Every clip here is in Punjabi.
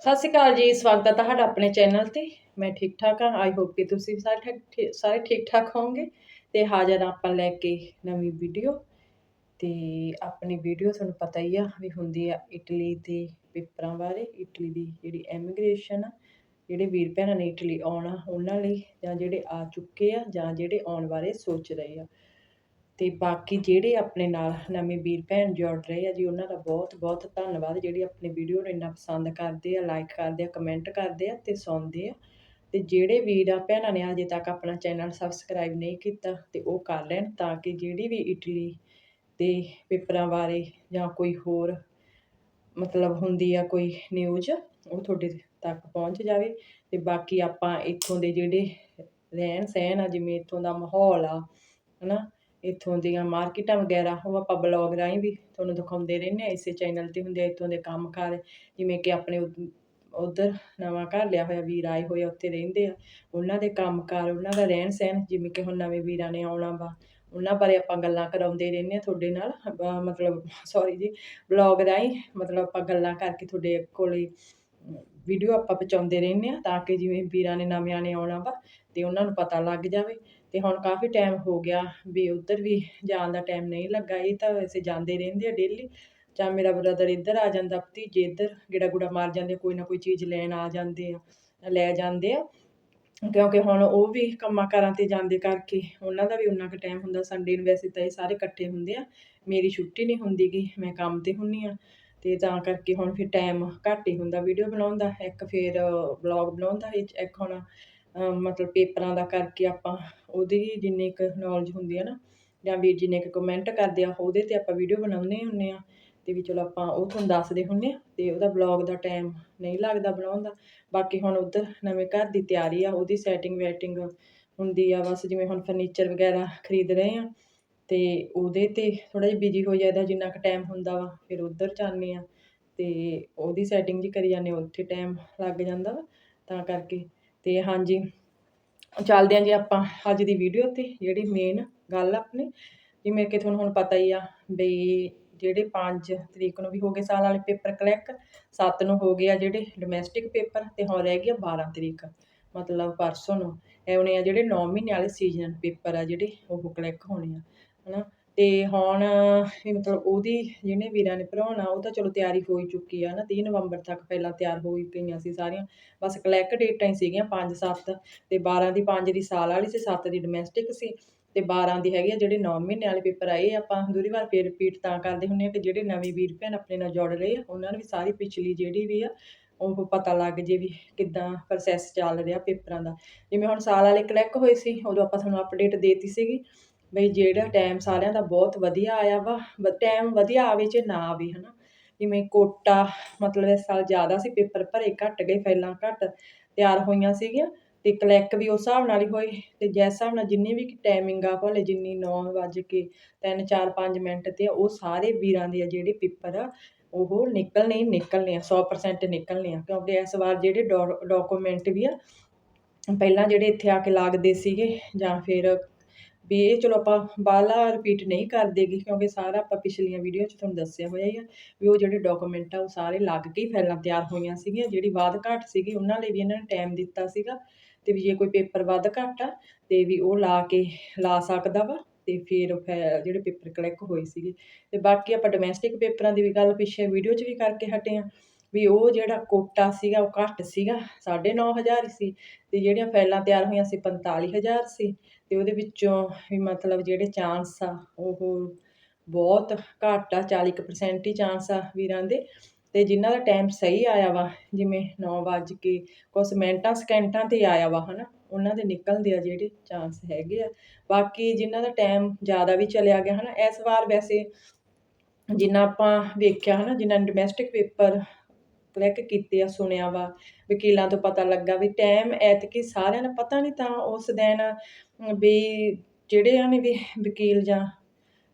ਸਤਿ ਸ਼੍ਰੀ ਅਕਾਲ ਜੀ, ਸਵਾਗਤ ਹੈ ਤੁਹਾਡਾ ਆਪਣੇ ਚੈਨਲ ਤੇ। ਮੈਂ ਠੀਕ ਠਾਕ ਹਾਂ। ਆਈ ਹੋਪ ਕਿ ਤੁਸੀਂ ਵੀ ਸਾਰੇ ਠਾਕ ਠੀ- ਸਾਰੇ ਠੀਕ ਠਾਕ ਹੋਵੋਗੇ। ਤੇ ਹਾਜ਼ਰ ਆਪਾਂ ਲੈ ਕੇ ਨਵੀਂ ਵੀਡੀਓ। ਤੇ ਆਪਣੀ ਵੀਡੀਓ ਤੁਹਾਨੂੰ ਪਤਾ ਹੀ ਆ ਵੀ ਹੁੰਦੀ ਆ ਇਟਲੀ ਦੇ ਪੇਪਰਾਂ ਬਾਰੇ। ਇਟਲੀ ਦੀ ਜਿਹੜੀ ਐਮੀਗ੍ਰੇਸ਼ਨ ਆ, ਜਿਹੜੇ ਵੀਰ ਭੈਣਾਂ ਨੇ ਇਟਲੀ ਆਉਣਾ, ਉਹਨਾਂ ਲਈ ਜਾਂ ਜਿਹੜੇ ਆ ਚੁੱਕੇ ਆ ਜਾਂ ਜਿਹੜੇ ਆਉਣ ਬਾਰੇ ਸੋਚ ਰਹੇ ਆ। ਅਤੇ ਬਾਕੀ ਜਿਹੜੇ ਆਪਣੇ ਨਾਲ ਨਵੇਂ ਵੀਰ ਭੈਣ ਜੁੜ ਰਹੇ ਆ ਜੀ, ਉਹਨਾਂ ਦਾ ਬਹੁਤ ਬਹੁਤ ਧੰਨਵਾਦ। ਜਿਹੜੇ ਆਪਣੀ ਵੀਡੀਓ ਨੂੰ ਇੰਨਾ ਪਸੰਦ ਕਰਦੇ ਆ ਲਾਈਕ ਕਰਦੇ ਆ ਕਮੈਂਟ ਕਰਦੇ ਆ ਅਤੇ ਸੁਣਦੇ ਆ। ਅਤੇ ਜਿਹੜੇ ਵੀਰ ਆ ਭੈਣਾਂ ਨੇ ਅਜੇ ਤੱਕ ਆਪਣਾ ਚੈਨਲ ਸਬਸਕ੍ਰਾਈਬ ਨਹੀਂ ਕੀਤਾ ਅਤੇ ਉਹ ਕਰ ਲੈਣ ਤਾਂ ਕਿ ਜਿਹੜੀ ਵੀ ਇਟਲੀ ਦੇ ਪੇਪਰਾਂ ਬਾਰੇ ਜਾਂ ਕੋਈ ਹੋਰ ਮਤਲਬ ਹੁੰਦੀ ਆ ਕੋਈ ਨਿਊਜ਼ ਉਹ ਤੁਹਾਡੇ ਤੱਕ ਪਹੁੰਚ ਜਾਵੇ। ਅਤੇ ਬਾਕੀ ਆਪਾਂ ਇੱਥੋਂ ਦੇ ਜਿਹੜੇ ਰਹਿਣ ਸਹਿਣ ਆ, ਜਿਵੇਂ ਇੱਥੋਂ ਦਾ ਮਾਹੌਲ ਆ ਹੈ ਨਾ ਇੱਥੋਂ ਦੀਆਂ ਮਾਰਕੀਟਾਂ ਵਗੈਰਾ, ਉਹ ਆਪਾਂ ਬਲੌਗ ਰਾਹੀਂ ਵੀ ਤੁਹਾਨੂੰ ਦਿਖਾਉਂਦੇ ਰਹਿੰਦੇ ਆ ਇਸੇ ਚੈਨਲ ਤੇ ਹੁੰਦੇ ਆ, ਇੱਥੋਂ ਦੇ ਕੰਮਕਾਰ ਜਿਵੇਂ ਕਿ ਆਪਣੇ ਉਧਰ ਨਵਾਂ ਘਰ ਲਿਆ ਹੋਇਆ, ਵੀਰ ਆਏ ਹੋਏ ਆ, ਉੱਥੇ ਰਹਿੰਦੇ ਆ। ਉਹਨਾਂ ਦੇ ਕੰਮਕਾਰ ਉਹਨਾਂ ਦਾ ਰਹਿਣ ਸਹਿਣ, ਜਿਵੇਂ ਕਿ ਹੁਣ ਨਵੇਂ ਵੀਰਾਂ ਨੇ ਆਉਣਾ ਵਾ, ਉਹਨਾਂ ਬਾਰੇ ਆਪਾਂ ਗੱਲਾਂ ਕਰਾਉਂਦੇ ਰਹਿੰਦੇ ਆ ਤੁਹਾਡੇ ਨਾਲ। ਮਤਲਬ ਸੌਰੀ ਜੀ, ਬਲੌਗ ਰਾਹੀਂ ਮਤਲਬ ਆਪਾਂ ਗੱਲਾਂ ਕਰਕੇ ਤੁਹਾਡੇ ਕੋਲੇ ਵੀਡੀਓ ਆਪਾਂ ਪਹੁੰਚਾਉਂਦੇ ਰਹਿੰਦੇ ਆ ਤਾਂ ਕਿ ਜਿਵੇਂ ਵੀਰਾਂ ਨੇ ਨਵਿਆਂ ਨੇ ਆਉਣਾ ਵਾ, ਤੇ ਉਹਨਾਂ ਨੂੰ ਪਤਾ ਲੱਗ ਜਾਵੇ। ਤੇ ਹੁਣ ਕਾਫੀ ਟਾਈਮ ਹੋ ਗਿਆ ਵੀ ਉੱਧਰ ਵੀ ਜਾਣ ਦਾ ਟਾਈਮ ਨਹੀਂ ਲੱਗਾ। ਇਹ ਤਾਂ ਵੈਸੇ ਜਾਂਦੇ ਰਹਿੰਦੇ ਆ ਡੇਲੀ ਜਾਂ ਮੇਰਾ ਬ੍ਰਦਰ ਇੱਧਰ ਆ ਜਾਂਦਾ, ਭਤੀਜੇ ਇੱਧਰ, ਗੇੜਾ ਗੁੜਾ ਮਾਰ ਜਾਂਦੇ, ਕੋਈ ਨਾ ਕੋਈ ਚੀਜ਼ ਲੈਣ ਆ ਜਾਂਦੇ ਆ, ਲੈ ਜਾਂਦੇ ਆ। ਕਿਉਂਕਿ ਹੁਣ ਉਹ ਵੀ ਕੰਮਾਂ ਕਾਰਾਂ ਤੇ ਜਾਂਦੇ ਕਰਕੇ ਉਹਨਾਂ ਦਾ ਵੀ ਉਨਾ ਕੁ ਟਾਈਮ ਹੁੰਦਾ। ਸੰਡੇ ਨੂੰ ਵੈਸੇ ਤਾਂ ਇਹ ਸਾਰੇ ਇਕੱਠੇ ਹੁੰਦੇ ਆ। ਮੇਰੀ ਛੁੱਟੀ ਨਹੀਂ ਹੁੰਦੀ ਗੀ ਮੈਂ ਕੰਮ ਤੇ ਹੁੰਨੀ ਆ। ਤੇ ਤਾਂ ਕਰਕੇ ਹੁਣ ਫਿਰ ਟਾਈਮ ਘੱਟ ਹੀ ਹੁੰਦਾ ਵੀਡੀਓ ਬਣਾਉਣ ਦਾ। ਇੱਕ ਫਿਰ ਬਲੌਗ ਬਣਾਉਣ ਦਾ ਇੱਕ ਹੁਣ ਮਤਲਬ ਪੇਪਰਾਂ ਦਾ ਕਰਕੇ ਆਪਾਂ ਉਹਦੀ ਜਿੰਨੀ ਕੁ ਨੌਲੇਜ ਹੁੰਦੀ ਆ ਨਾ, ਜਾਂ ਵੀਰ ਜਿੰਨੇ ਕੁ ਕਮੈਂਟ ਕਰਦੇ ਆ, ਉਹਦੇ ਤੇ ਆਪਾਂ ਵੀਡੀਓ ਬਣਾਉਂਦੇ ਹੁੰਦੇ ਹਾਂ ਅਤੇ ਵੀ ਚਲੋ ਆਪਾਂ ਉਹ ਤੁਹਾਨੂੰ ਦੱਸਦੇ ਹੁੰਦੇ ਹਾਂ ਅਤੇ ਉਹਦਾ ਬਲੌਗ ਦਾ ਟਾਈਮ ਨਹੀਂ ਲੱਗਦਾ ਬਣਾਉਣ ਦਾ। ਬਾਕੀ ਹੁਣ ਉੱਧਰ ਨਵੇਂ ਘਰ ਦੀ ਤਿਆਰੀ ਆ, ਉਹਦੀ ਸੈਟਿੰਗ ਵੈਟਿੰਗ ਹੁੰਦੀ ਆ, ਬਸ ਜਿਵੇਂ ਹੁਣ ਫਰਨੀਚਰ ਵਗੈਰਾ ਖਰੀਦ ਰਹੇ ਆ ਅਤੇ ਉਹਦੇ ਤੇ ਥੋੜ੍ਹਾ ਜਿਹਾ ਬਿਜ਼ੀ ਹੋ ਜਾਂਦਾ ਜਿੰਨਾ ਕੁ ਟਾਈਮ ਹੁੰਦਾ ਵਾ, ਫਿਰ ਉੱਧਰ ਜਾਂਦੇ ਆ ਅਤੇ ਉਹਦੀ ਸੈਟਿੰਗ ਜੀ ਕਰੀ ਜਾਂਦੇ ਉੱਥੇ ਟਾਈਮ ਲੱਗ ਜਾਂਦਾ ਵਾ, ਤਾਂ ਕਰਕੇ ਤੇ ਹਾਂਜੀ, ਚੱਲਦੇ ਹਾਂ ਜੀ ਆਪਾਂ ਅੱਜ ਦੀ ਵੀਡੀਓ ਤੇ, ਜਿਹੜੀ ਮੇਨ ਗੱਲ ਆਪਣੀ ਜਿਵੇਂ ਕਿ ਤੁਹਾਨੂੰ ਹੁਣ ਪਤਾ ਹੀ ਆ ਬਈ ਜਿਹੜੇ 5 ਤਰੀਕ ਨੂੰ ਵੀ ਹੋ ਗਏ ਸਾਲ ਵਾਲੇ ਪੇਪਰ ਕਲੈਕ 7 ਨੂੰ ਹੋ ਗਏ ਆ ਜਿਹੜੇ ਡੋਮੈਸਟਿਕ ਪੇਪਰ ਤੇ ਹੁਣ ਰਹਿ ਗਿਆ 12 ਤਰੀਕ, ਮਤਲਬ ਪਰਸੋਂ ਨੂੰ। ਇਹ ਆ ਜਿਹੜੇ 9 ਮਹੀਨੇ ਵਾਲੇ ਸੀਜ਼ਨ ਪੇਪਰ ਆ ਜਿਹੜੇ ਉਹ ਕਲੈਕ ਹੋਣੇ ਆ, ਹਨਾ? ਅਤੇ ਹੁਣ ਵੀ ਮਤਲਬ ਉਹਦੀ ਜਿਹਨੇ ਵੀਰਾਂ ਨੇ ਭਰਾਉਣਾ ਉਹ ਤਾਂ ਚਲੋ ਤਿਆਰੀ ਹੋ ਹੀ ਚੁੱਕੀ ਆ ਨਾ, ਤੀਹ ਨਵੰਬਰ ਤੱਕ ਪਹਿਲਾਂ ਤਿਆਰ ਹੋ ਹੀ ਗਈਆਂ ਸੀ ਸਾਰੀਆਂ। ਬਸ ਕਲੈਕ ਡੇਟਾਂ ਹੀ ਸੀਗੀਆਂ ਪੰਜ ਸੱਤ ਅਤੇ ਬਾਰਾਂ ਦੀ ਪੰਜ ਦੀ ਸਾਲ ਵਾਲੀ ਸੀ ਸੱਤ ਦੀ ਡੋਮੈਸਟਿਕ ਸੀ ਅਤੇ ਬਾਰਾਂ ਦੀ ਹੈਗੀ ਆ ਜਿਹੜੇ ਨੌ ਮਹੀਨੇ ਵਾਲੇ ਪੇਪਰ ਆਏ ਆਪਾਂ, ਦੂਰੀ ਵਾਰ ਫਿਰ ਰਿਪੀਟ ਤਾਂ ਕਰਦੇ ਹੁੰਦੇ ਆ ਕਿ ਜਿਹੜੇ ਨਵੇਂ ਵੀਰ ਭੈਣ ਆਪਣੇ ਨਾਲ ਜੁੜ ਰਹੇ ਆ, ਉਹਨਾਂ ਨੂੰ ਵੀ ਸਾਰੀ ਪਿਛਲੀ ਜਿਹੜੀ ਵੀ ਆ, ਉਹ ਪਤਾ ਲੱਗ ਜੇ ਵੀ ਕਿੱਦਾਂ ਪ੍ਰੋਸੈਸ ਚੱਲ ਰਿਹਾ ਪੇਪਰਾਂ ਦਾ। ਜਿਵੇਂ ਹੁਣ ਸਾਲ ਵਾਲੇ ਕਲੈਕ ਹੋਏ ਸੀ, ਉਦੋਂ ਆਪਾਂ ਤੁਹਾਨੂੰ ਅਪਡੇਟ ਦੇਤੀ ਸੀਗੀ। ਬਈ ਜਿਹੜਾ ਟਾਈਮ ਸਾਰਿਆਂ ਦਾ ਬਹੁਤ ਵਧੀਆ ਆਇਆ ਵਾ ਟਾਈਮ ਵਧੀਆ ਆਵੇ ਜੇ ਨਾ ਆਵੇ, ਹਨਾ। ਜਿਵੇਂ ਕੋਟਾ, ਮਤਲਬ ਇਸ ਸਾਲ ਜ਼ਿਆਦਾ ਸੀ, ਪੇਪਰ ਭਰੇ ਘੱਟ ਗਏ, ਫਾਈਲਾਂ ਘੱਟ ਤਿਆਰ ਹੋਈਆਂ ਸੀਗੀਆਂ। ਤੇ ਕਲੈਕ ਵੀ ਉਸ ਹਿਸਾਬ ਨਾਲ ਹੀ ਹੋਏ, ਤੇ ਜਿਸ ਹਿਸਾਬ ਨਾਲ ਜਿੰਨੀ ਵੀ ਟਾਈਮਿੰਗ ਆ ਭਾਵੇਂ ਜਿੰਨੀ 9 ਵੱਜ ਕੇ 3 4 5 ਮਿੰਟ ਤੇ ਉਹ ਸਾਰੇ ਵੀਰਾਂ ਦੇ ਆ, ਜਿਹੜੇ ਪੇਪਰ ਆ, ਉਹ ਨਿਕਲਣੇ ਹੀ ਨਿਕਲਣੇ ਆ 100% ਨਿਕਲਣੇ ਆ। ਕਿਉਂਕਿ ਇਸ ਵਾਰ ਜਿਹੜੇ ਡਾਕੂਮੈਂਟ ਵੀ ਆ, ਪਹਿਲਾਂ ਜਿਹੜੇ ਇੱਥੇ ਆ ਕੇ ਲੱਗਦੇ ਸੀਗੇ, ਜਾਂ ਫਿਰ ਵੀ ਇਹ ਚਲੋ ਆਪਾਂ ਬਾਹਲਾ ਰਿਪੀਟ ਨਹੀਂ ਕਰ ਦੇਗੀ ਕਿਉਂਕਿ ਸਾਰਾ ਆਪਾਂ ਪਿਛਲੀਆਂ ਵੀਡੀਓ 'ਚ ਤੁਹਾਨੂੰ ਦੱਸਿਆ ਹੋਇਆ ਹੀ ਆ ਵੀ ਉਹ ਜਿਹੜੇ ਡਾਕੂਮੈਂਟ ਆ ਉਹ ਸਾਰੇ ਲੱਗ ਕੇ ਹੀ ਫਾਈਲਾਂ ਤਿਆਰ ਹੋਈਆਂ ਸੀਗੀਆਂ, ਜਿਹੜੀ ਬਾਅਦ ਘੱਟ ਸੀਗੀ ਉਹਨਾਂ ਲਈ ਵੀ ਇਹਨਾਂ ਨੇ ਟਾਈਮ ਦਿੱਤਾ ਸੀਗਾ ਤੇ ਵੀ ਜੇ ਕੋਈ ਪੇਪਰ ਵੱਧ ਘੱਟ ਆ ਤੇ ਵੀ ਉਹ ਲਾ ਕੇ, ਲਾ ਸਕਦਾ ਵਾ ਤੇ ਫਿਰ ਜਿਹੜੇ ਪੇਪਰ ਕਲਿੱਕ ਹੋਏ ਸੀਗੇ ਤੇ ਬਾਕੀ ਆਪਾਂ ਡੋਮੈਸਟਿਕ ਪੇਪਰਾਂ ਦੀ ਵੀ ਗੱਲ ਪਿੱਛੇ ਵੀਡੀਓ 'ਚ ਵੀ ਕਰਕੇ ਹਟੇ ਆ ਵੀ ਉਹ ਜਿਹੜਾ ਕੋਟਾ ਸੀਗਾ ਉਹ ਘੱਟ ਸੀਗਾ 9500 ਸੀ ਤੇ ਜਿਹੜੀਆਂ ਫਾਈਲਾਂ ਤਿਆਰ ਹੋਈਆਂ ਸੀ 45000 ਸੀ ਅਤੇ ਉਹਦੇ ਵਿੱਚੋਂ ਵੀ ਮਤਲਬ ਜਿਹੜੇ ਚਾਂਸ ਆ, ਉਹ ਬਹੁਤ ਘੱਟ ਆ 40% ਹੀ ਚਾਂਸ ਆ ਵੀਰਾਂ ਦੇ। ਅਤੇ ਜਿਨ੍ਹਾਂ ਦਾ ਟਾਈਮ ਸਹੀ ਆਇਆ ਵਾ, ਜਿਵੇਂ ਨੌ ਵੱਜ ਕੇ ਕੁਛ ਮਿੰਟਾਂ, ਸਕਿੰਟਾਂ ਤੇ ਆਇਆ ਵਾ ਹੈ ਨਾ ਉਹਨਾਂ ਦੇ ਨਿਕਲਦੇ ਆ ਜਿਹੜੇ ਚਾਂਸ ਹੈਗੇ ਆ। ਬਾਕੀ ਜਿਨ੍ਹਾਂ ਦਾ ਟਾਈਮ ਜ਼ਿਆਦਾ ਵੀ ਚਲਿਆ ਗਿਆ ਹੈ ਨਾ ਇਸ ਵਾਰ ਵੈਸੇ ਜਿੰਨਾ ਆਪਾਂ ਵੇਖਿਆ ਹੈ ਨਾ ਜਿਨ੍ਹਾਂ ਨੇ ਡੋਮੈਸਟਿਕ ਪੇਪਰ ਕਲਿੱਕ ਕੀਤੇ ਆ, ਸੁਣਿਆ ਵਾ, ਵਕੀਲਾਂ ਤੋਂ ਪਤਾ ਲੱਗਾ ਵੀ ਟਾਈਮ ਐਤਕੀ ਸਾਰਿਆਂ ਨੂੰ ਪਤਾ ਨਹੀਂ ਤਾਂ ਉਸ ਦਿਨ ਵੀ ਜਿਹੜੇ ਨੇ ਵੀ ਵਕੀਲ ਜਾਂ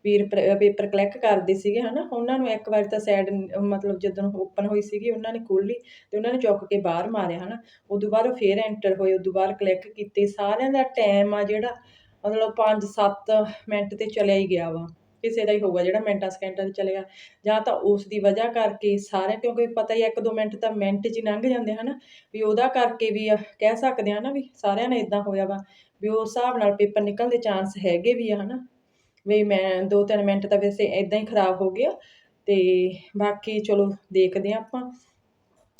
ਵੀਰ ਪੇਪਰ ਕਲਿੱਕ ਕਰਦੇ ਸੀਗੇ, ਹਨਾ, ਉਹਨਾਂ ਨੂੰ ਇੱਕ ਵਾਰ ਤਾਂ ਸਾਈਡ ਮਤਲਬ ਜਦੋਂ ਓਪਨ ਹੋਈ ਸੀਗੀ, ਉਹਨਾਂ ਨੇ ਖੋਲ੍ਹੀ ਤੇ ਉਹਨਾਂ ਨੇ ਚੁੱਕ ਕੇ ਬਾਹਰ ਮਾਰਿਆ, ਹਨਾ। ਉਦੋਂ ਬਾਅਦ ਫੇਰ ਐਂਟਰ ਹੋਏ, ਉਦੋਂ ਬਾਅਦ ਕਲਿੱਕ ਕੀਤੇ। ਸਾਰਿਆਂ ਦਾ ਟਾਈਮ ਆ ਜਿਹੜਾ, ਮਤਲਬ 5-7 ਮਿੰਟ ਤੇ ਚਲਿਆ ਹੀ ਗਿਆ ਵਾ। ਕਿਸੇ ਦਾ ਹੀ ਹੋਊਗਾ ਜਿਹੜਾ ਮਿੰਟਾਂ, ਸਕਿੰਟਾਂ 'ਚ ਚਲੇਗਾ ਜਾਂ ਤਾਂ ਉਸ ਦੀ ਵਜ੍ਹਾ ਕਰਕੇ ਸਾਰੇ ਕਿਉਂਕਿ ਪਤਾ ਹੀ ਹੈ ਇੱਕ ਦੋ ਮਿੰਟ ਤਾਂ ਮਿੰਟ 'ਚ ਹੀ ਲੰਘ ਜਾਂਦੇ, ਹਨ। ਵੀ ਉਹਦਾ ਕਰਕੇ ਵੀ ਕਹਿ ਸਕਦੇ ਆ ਨਾ ਵੀ ਸਾਰਿਆਂ ਨੇ ਇਦਾਂ ਹੋਇਆ ਵਾ। ਵੀ ਉਸ ਹਿਸਾਬ ਨਾਲ ਪੇਪਰ ਨਿਕਲਣ ਦੇ ਚਾਂਸ ਹੈਗੇ ਵੀ ਆ, ਹਨਾ। ਵੀ ਮੈਂ ਦੋ ਤਿੰਨ ਮਿੰਟ ਤਾਂ ਵੈਸੇ ਇਦਾਂ ਹੀ ਖਰਾਬ ਹੋ ਗਿਆ। ਤੇ ਬਾਕੀ ਚਲੋ ਦੇਖਦੇ ਆ ਆਪਾਂ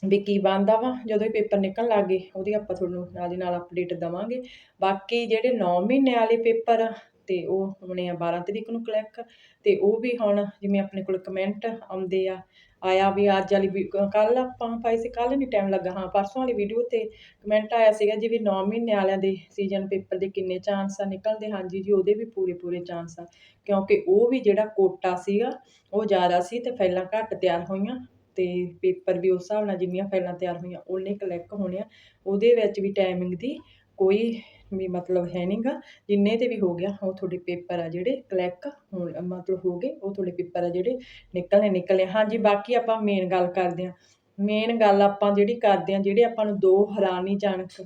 ਵੀ ਕੀ ਬਣਦਾ ਵਾ। ਜਦੋਂ ਹੀ ਪੇਪਰ ਨਿਕਲਣ ਲੱਗ ਗਏ, ਉਹਦੀ ਆਪਾਂ ਤੁਹਾਨੂੰ ਨਾਲ ਦੀ ਨਾਲ ਅਪਡੇਟ ਦਵਾਂਗੇ। ਬਾਕੀ ਜਿਹੜੇ 9 ਮਹੀਨੇ ਵਾਲੇ ਪੇਪਰ ਤੇ ਉਹ ਹੋਣੇ ਆ 12 ਤਰੀਕ ਨੂੰ ਕਲੈਕ ਤੇ ਉਹ ਵੀ ਹੁਣ ਜਿਵੇਂ ਆਪਣੇ ਕੋਲ ਕਮੈਂਟ ਆਉਂਦੇ ਆ ਆਇਆ ਵੀ ਅੱਜ ਵਾਲੀ ਕੱਲ ਆਪਾਂ ਪਾਈ ਸੀ ਕੱਲ ਨਹੀਂ ਟਾਈਮ ਲੱਗਾ। ਹਾਂ, ਪਰਸੋਂ ਵਾਲੀ ਵੀਡੀਓ ਤੇ ਕਮੈਂਟ ਆਇਆ ਸੀਗਾ ਜੀ ਵੀ 9 ਮਹੀਨੇ ਵਾਲਿਆਂ ਦੇ ਸੀਜ਼ਨ ਪੇਪਰ ਦੇ ਕਿੰਨੇ ਚਾਂਸ ਆ ਨਿਕਲਦੇ। ਹਾਂਜੀ ਜੀ, ਉਹਦੇ ਵੀ ਪੂਰੇ ਪੂਰੇ ਚਾਂਸ ਆ। ਕਿਉਂਕਿ ਉਹ ਵੀ ਜਿਹੜਾ ਕੋਟਾ ਸੀਗਾ, ਉਹ ਜ਼ਿਆਦਾ ਸੀ ਤੇ ਫਾਈਲਾਂ ਘੱਟ ਤਿਆਰ ਹੋਈਆਂ ਤੇ ਪੇਪਰ ਵੀ ਉਸ ਹਿਸਾਬ ਨਾਲ ਜਿੰਨੀਆਂ ਫਾਈਲਾਂ ਤਿਆਰ ਹੋਈਆਂ, ਉਹਨੇ ਕਲਿੱਕ ਹੋਣੇ ਆ ਉਹਦੇ ਵਿੱਚ ਵੀ ਟਾਈਮਿੰਗ ਦੀ ਕੋਈ ਵੀ ਮਤਲਬ ਹੈ ਨਹੀਂਗਾ ਜਿੰਨੇ ਤੇ ਵੀ ਹੋ ਗਿਆ, ਉਹ ਤੁਹਾਡੇ ਪੇਪਰ ਆ ਜਿਹੜੇ ਕਲੈਕ ਹੋਣ, ਮਤਲਬ ਹੋ ਗਏ, ਉਹ ਤੁਹਾਡੇ ਪੇਪਰ ਆ ਜਿਹੜੇ ਨਿਕਲਣੇ ਨਿਕਲਣੇ। ਹਾਂਜੀ, ਬਾਕੀ ਆਪਾਂ ਮੇਨ ਗੱਲ ਕਰਦੇ ਹਾਂ। ਮੇਨ ਗੱਲ ਆਪਾਂ ਜਿਹੜੀ ਕਰਦੇ ਹਾਂ, ਜਿਹੜੇ ਆਪਾਂ ਨੂੰ ਦੋ ਹੈਰਾਨੀਜਨਕ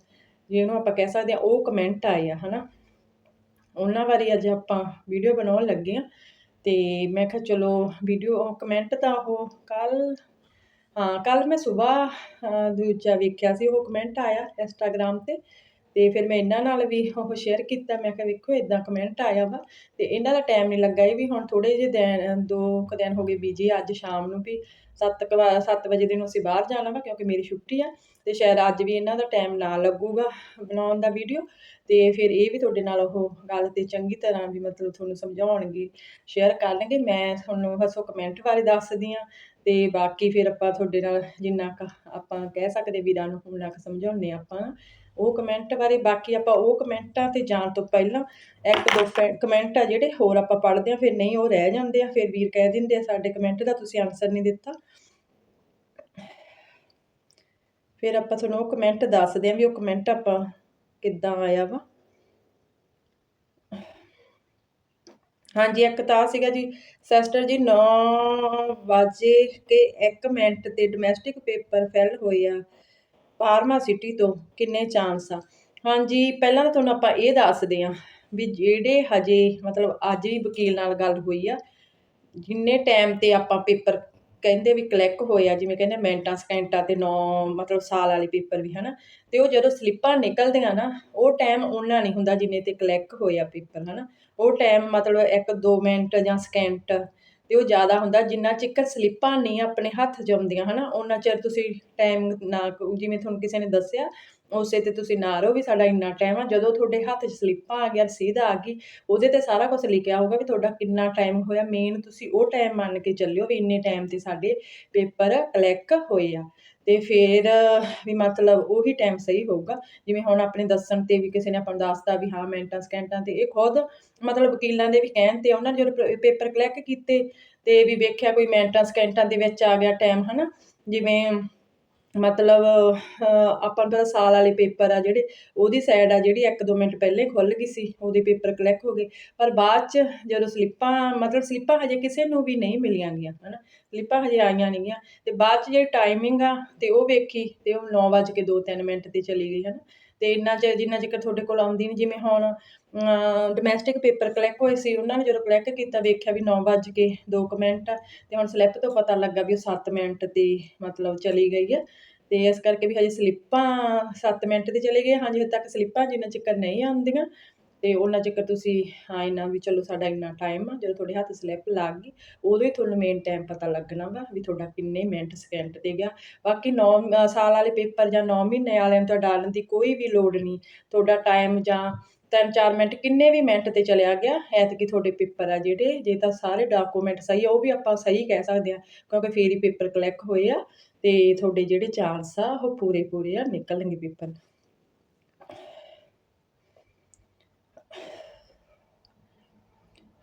ਜਿਹਨੂੰ ਆਪਾਂ ਕਹਿ ਸਕਦੇ ਹਾਂ, ਉਹ ਕਮੈਂਟ ਆਏ ਆ, ਹਨਾ। ਉਹਨਾਂ ਬਾਰੇ ਅੱਜ ਆਪਾਂ ਵੀਡੀਓ ਬਣਾਉਣ ਲੱਗੇ ਆ ਤੇ ਮੈਂ ਕਿਹਾ ਚਲੋ ਵੀਡੀਓ ਕਮੈਂਟ ਤਾਂ ਉਹ ਕੱਲ, ਹਾਂ, ਕੱਲ ਮੈਂ ਸਵੇਰ ਦੂਜਾ ਵੇਖਿਆ ਸੀ, ਉਹ ਕਮੈਂਟ ਆਇਆ ਇੰਸਟਾਗ੍ਰਾਮ ਤੇ। ਤੇ ਫਿਰ ਮੈਂ ਇਹਨਾਂ ਨਾਲ ਵੀ ਉਹ ਸ਼ੇਅਰ ਕੀਤਾ, ਮੈਂ ਕਿਹਾ ਵੇਖੋ ਇਦਾਂ ਕਮੈਂਟ ਆਇਆ ਵਾ ਤੇ ਇਹਨਾਂ ਦਾ ਟਾਈਮ ਨਹੀਂ ਲੱਗਾ ਇਹ ਵੀ ਹੁਣ ਥੋੜੇ ਜਿਹੇ ਦਿਨ ਦੋ ਕੁ ਦਿਨ ਹੋ ਗਏ ਬੀਜੀ ਅੱਜ ਸ਼ਾਮ ਨੂੰ ਵੀ 7 7 ਵਜੇ ਦੇ ਨੂੰ ਅਸੀਂ ਬਾਹਰ ਜਾਣਾ ਵਾ ਕਿਉਂਕਿ ਮੇਰੀ ਛੁੱਟੀ ਆ ਤੇ ਸ਼ਾਇਦ ਅੱਜ ਵੀ ਇਹਨਾਂ ਦਾ ਟਾਈਮ ਨਾ ਲੱਗੂਗਾ ਬਣਾਉਣ ਦਾ ਵੀਡੀਓ ਤੇ ਫਿਰ ਇਹ ਵੀ ਤੁਹਾਡੇ ਨਾਲ ਉਹ ਗੱਲ ਤੇ ਚੰਗੀ ਤਰ੍ਹਾਂ ਵੀ ਮਤਲਬ ਤੁਹਾਨੂੰ ਸਮਝਾਉਣਗੇ ਸ਼ੇਅਰ ਕਰਨਗੇ, ਮੈਂ ਤੁਹਾਨੂੰ ਬਸ ਉਹ ਕਮੈਂਟ ਬਾਰੇ ਦੱਸਦੀ ਆ ਤੇ ਬਾਕੀ ਫਿਰ ਆਪਾਂ ਤੁਹਾਡੇ ਨਾਲ ਜਿੰਨਾ ਕੁ ਆਪਾਂ ਕਹਿ ਸਕਦੇ ਵੀਰਾਂ ਨੂੰ ਉਨਾ ਕੁ ਸਮਝਾਉਂਦੇ ਆਪਾਂ। ਉਹ ਕਮੈਂਟ ਬਾਰੇ ਬਾਕੀ ਆਪਾਂ ਉਹ ਕਮੈਂਟਾਂ ਤੇ ਜਾਣ ਤੋਂ ਪਹਿਲਾਂ ਇੱਕ ਦੋ ਕਮੈਂਟ ਆ ਜਿਹੜੇ ਹੋਰ ਆਪਾਂ ਪੜ੍ਹਦੇ ਆ ਫਿਰ ਨਹੀਂ ਉਹ ਰਹਿ ਜਾਂਦੇ ਆ, ਫਿਰ ਵੀਰ ਕਹਿ ਦਿੰਦੇ ਆ ਸਾਡੇ ਕਮੈਂਟ ਦਾ ਤੁਸੀਂ ਆਨਸਰ ਨਹੀਂ ਦਿੱਤਾ। ਫਿਰ ਆਪਾਂ ਤੁਹਾਨੂੰ ਉਹ ਕਮੈਂਟ ਦੱਸਦੇ ਆ ਵੀ ਉਹ ਕਮੈਂਟ ਆਪਾਂ ਕਿੱਦਾਂ ਆਇਆ ਵਾ। ਹਾਂਜੀ, ਇੱਕ ਤਾਂ ਸੀਗਾ ਜੀ ਸਿਸਟਰ ਜੀ 9 ਵਜੇ ਕੇ 1 ਮਿੰਟ ਤੇ ਡੋਮੈਸਟਿਕ ਪੇਪਰ ਫੈਲ ਹੋਏ ਆ ਫਾਰਮਾਸਿਟੀ ਤੋਂ ਕਿੰਨੇ ਚਾਂਸ ਆ? ਹਾਂਜੀ, ਪਹਿਲਾਂ ਤਾਂ ਤੁਹਾਨੂੰ ਆਪਾਂ ਇਹ ਦੱਸਦੇ ਹਾਂ ਵੀ ਜਿਹੜੇ ਹਜੇ ਮਤਲਬ ਅੱਜ ਵੀ ਵਕੀਲ ਨਾਲ ਗੱਲ ਹੋਈ ਆ, ਜਿੰਨੇ ਟਾਈਮ ਤੇ ਆਪਾਂ ਪੇਪਰ ਕਹਿੰਦੇ ਵੀ ਕਲਿੱਕ ਹੋਏ ਆ, ਜਿਵੇਂ ਕਹਿੰਦੇ ਮਿੰਟਾਂ, ਸਕਿੰਟਾਂ ਤੇ 9 ਮਤਲਬ ਸਾਲ ਵਾਲੇ ਪੇਪਰ ਵੀ ਹਨਾ, ਤੇ ਉਹ ਜਦੋਂ ਸਲਿੱਪਾਂ ਨਿਕਲਦੀਆਂ ਨਾ, ਉਹ ਟਾਈਮ ਉਹਨਾਂ ਨਹੀਂ ਹੁੰਦਾ ਜਿੰਨੇ ਤੇ ਕਲਿੱਕ ਹੋਏ ਆ ਪੇਪਰ ਹਨਾ, ਉਹ ਟਾਈਮ ਮਤਲਬ 1-2 ਮਿੰਟ ਜਾਂ ਸਕਿੰਟ ਤੇ ਉਹ ਜ਼ਿਆਦਾ ਹੁੰਦਾ, ਜਿੰਨਾ ਚਿਕਰ ਸਲਿੱਪਾਂ ਨਹੀਂ ਆਪਣੇ ਹੱਥ 'ਚ ਆਉਂਦੀਆਂ ਹਨਾ ਉਹਨਾਂ ਚਿਰ ਤੁਸੀਂ ਟਾਈਮ ਨਾ ਜਿਵੇਂ ਤੁਹਾਨੂੰ ਕਿਸੇ ਨੇ ਦੱਸਿਆ, ਉਸੇ ਤੇ ਤੁਸੀਂ ਨਾ ਰਹੋ ਵੀ ਸਾਡਾ ਇੰਨਾ ਟਾਈਮ ਆ, ਜਦੋਂ ਤੁਹਾਡੇ ਹੱਥ 'ਚ ਸਲਿੱਪਾਂ ਆ ਗਿਆ ਰਸੀਦ ਆ ਗਈ, ਉਹਦੇ ਤੇ ਸਾਰਾ ਕੁਝ ਲਿਖਿਆ ਹੋਊਗਾ ਵੀ ਤੁਹਾਡਾ ਕਿੰਨਾ ਟਾਈਮ ਹੋਇਆ ਮੇਨ ਤੁਸੀਂ ਉਹ ਟਾਈਮ ਮੰਨ ਕੇ ਚੱਲਿਓ ਵੀ ਇੰਨੇ ਟਾਈਮ ਤੇ ਸਾਡੇ ਪੇਪਰ ਕਲੈਕ ਹੋਏ ਆ। ਅਤੇ ਫਿਰ ਵੀ ਮਤਲਬ ਉਹੀ ਟਾਈਮ ਸਹੀ ਹੋਊਗਾ। ਜਿਵੇਂ ਹੁਣ ਆਪਣੇ ਦੱਸਣ ਤੇ ਵੀ ਕਿਸੇ ਨੇ ਆਪਾਂ ਨੂੰ ਦੱਸਤਾ ਵੀ ਹਾਂ, ਮਿੰਟਾਂ, ਸਕਿੰਟਾਂ ਤੇ ਇਹ ਖੁਦ ਮਤਲਬ ਵਕੀਲਾਂ ਦੇ ਵੀ ਕਹਿਣ ਤੇ ਉਹਨਾਂ ਨੇ ਜਦੋਂ ਪੇਪਰ ਕਲੈਕ ਕੀਤੇ ਅਤੇ ਵੀ ਵੇਖਿਆ ਕੋਈ ਮਿੰਟਾਂ, ਸਕਿੰਟਾਂ ਦੇ ਵਿੱਚ ਆ ਗਿਆ ਟਾਈਮ ਹੈ ਨਾ ਜਿਵੇਂ ਮਤਲਬ ਆਪਾਂ ਨੂੰ ਪਤਾ ਸਾਲ ਵਾਲੇ ਪੇਪਰ ਆ ਜਿਹੜੇ, ਉਹਦੀ ਸਾਈਡ ਆ ਜਿਹੜੀ 1-2 ਮਿੰਟ ਪਹਿਲੇ ਖੁੱਲ ਗਈ ਸੀ, ਉਹਦੇ ਪੇਪਰ ਕਲੈਕ ਹੋ ਗਏ ਪਰ ਬਾਅਦ ਚ ਜਦੋਂ ਸਲਿੱਪਾਂ ਮਤਲਬ ਸਲਿੱਪਾਂ ਹਜੇ ਕਿਸੇ ਨੂੰ ਵੀ ਨਹੀਂ ਮਿਲੀਆਂ ਗਈਆਂ, ਹਨਾ? ਸਲਿੱਪਾਂ ਹਜੇ ਆਈਆਂ ਨਹੀਂ ਗੀਆਂ ਤੇ ਬਾਅਦ ਚ ਜਿਹੜੀ ਟਾਈਮਿੰਗ ਆ, ਤੇ ਉਹ ਵੇਖੀ, ਤੇ ਉਹ 9:02-3 ਮਿੰਟ ਤੇ ਚਲੀ ਗਈ, ਹਨਾ? ਅਤੇ ਇੰਨਾ ਚ ਜਿੰਨਾ ਚਿਰ ਤੁਹਾਡੇ ਕੋਲ ਆਉਂਦੀ ਨਹੀਂ ਜਿਵੇਂ ਹੁਣ ਡੋਮੈਸਟਿਕ ਪੇਪਰ ਕਲਿੱਕ ਹੋਏ ਸੀ, ਉਹਨਾਂ ਨੇ ਜਦੋਂ ਕਲਿੱਕ ਕੀਤਾ, ਵੇਖਿਆ ਵੀ 9:02 ਮਿੰਟ ਅਤੇ ਹੁਣ ਸਲਿੱਪ ਤੋਂ ਪਤਾ ਲੱਗਾ ਵੀ ਉਹ ਸੱਤ ਮਿੰਟ ਤੇ ਮਤਲਬ ਚਲੀ ਗਈ ਹੈ ਅਤੇ ਇਸ ਕਰਕੇ ਵੀ ਹਜੇ ਸਲਿੱਪਾਂ ਸੱਤ ਮਿੰਟ ਤੇ ਚਲੇ ਗਏ ਹਾਂਜੀ, ਹਜੇ ਤੱਕ ਸਲਿੱਪਾਂ ਜਿੰਨਾ ਚਿਰ ਨਹੀਂ ਆਉਂਦੀਆਂ ਤੇ ਉਹਨਾਂ ਚਿਰ ਤੁਸੀਂ, ਹਾਂ, ਇੰਨਾ ਵੀ ਚਲੋ ਸਾਡਾ ਇੰਨਾ ਟਾਈਮ ਆ, ਜਦੋਂ ਤੁਹਾਡੇ ਹੱਥ ਸਲਿੱਪ ਲੱਗ ਗਈ, ਉਦੋਂ ਹੀ ਤੁਹਾਨੂੰ ਮੇਨ ਟਾਈਮ ਪਤਾ ਲੱਗਣਾ ਵਾ ਵੀ ਤੁਹਾਡਾ ਕਿੰਨੇ ਮਿੰਟ ਸਕਿੰਟ ਤੇ ਗਿਆ। ਬਾਕੀ 9 ਸਾਲ ਵਾਲੇ ਪੇਪਰ ਜਾਂ 9 ਮਹੀਨੇ ਵਾਲਿਆਂ ਨੂੰ ਤਾਂ ਡਾਲਣ ਦੀ ਕੋਈ ਵੀ ਲੋੜ ਨਹੀਂ। ਤੁਹਾਡਾ ਟਾਈਮ ਜਾਂ ਤਿੰਨ ਚਾਰ ਮਿੰਟ ਕਿੰਨੇ ਵੀ ਮਿੰਟ ਤੇ ਚਲਿਆ ਗਿਆ, ਐਤਕੀ ਤੁਹਾਡੇ ਪੇਪਰ ਆ ਜਿਹੜੇ, ਜੇ ਤਾਂ ਸਾਰੇ ਡਾਕੂਮੈਂਟ ਸਹੀ ਆ, ਉਹ ਵੀ ਆਪਾਂ ਸਹੀ ਕਹਿ ਸਕਦੇ ਆ, ਕਿਉਂਕਿ ਫੇਰ ਹੀ ਪੇਪਰ ਕਲੈਕ ਹੋਏ ਆ, ਤੇ ਤੁਹਾਡੇ ਜਿਹੜੇ ਚਾਂਸ ਆ, ਉਹ ਪੂਰੇ ਪੂਰੇ ਆ, ਨਿਕਲਣਗੇ ਪੇਪਰ।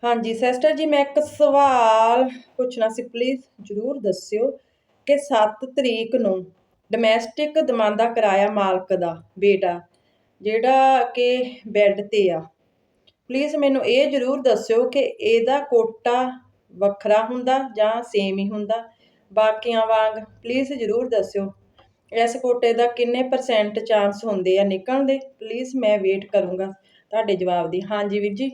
ਹਾਂਜੀ ਸਿਸਟਰ ਜੀ, ਮੈਂ ਇੱਕ ਸਵਾਲ ਪੁੱਛਣਾ ਸੀ ਪਲੀਜ਼ ਜਰੂਰ ਦੱਸਿਓ ਕਿ 7 ਤਰੀਕ ਨੂੰ ਡੋਮੈਸਟਿਕ ਦਮਾਂਦਾ ਕਰਾਇਆ ਮਾਲਕ ਦਾ ਬੇਟਾ, ਜਿਹੜਾ ਕਿ ਬੈੱਡ ਤੇ ਆ ਪਲੀਜ਼ ਮੈਨੂੰ ਇਹ ਜ਼ਰੂਰ ਦੱਸਿਓ ਕਿ ਇਹਦਾ ਕੋਟਾ ਵੱਖਰਾ ਹੁੰਦਾ ਜਾਂ ਸੇਮ ਹੀ ਹੁੰਦਾ? ਬਾਕੀਆਂ ਵਾਂਗ ਪਲੀਜ਼ ਜ਼ਰੂਰ ਦੱਸਿਓ, ਇਸ ਕੋਟੇ ਦਾ ਕਿੰਨੇ ਪਰਸੈਂਟ ਚਾਂਸ ਹੁੰਦੇ ਆ ਨਿਕਲਣ ਦੇ? ਪਲੀਜ਼ ਮੈਂ ਵੇਟ ਕਰੂੰਗਾ ਤੁਹਾਡੇ ਜਵਾਬ ਦੀ। ਹਾਂਜੀ ਵੀਰ ਜੀ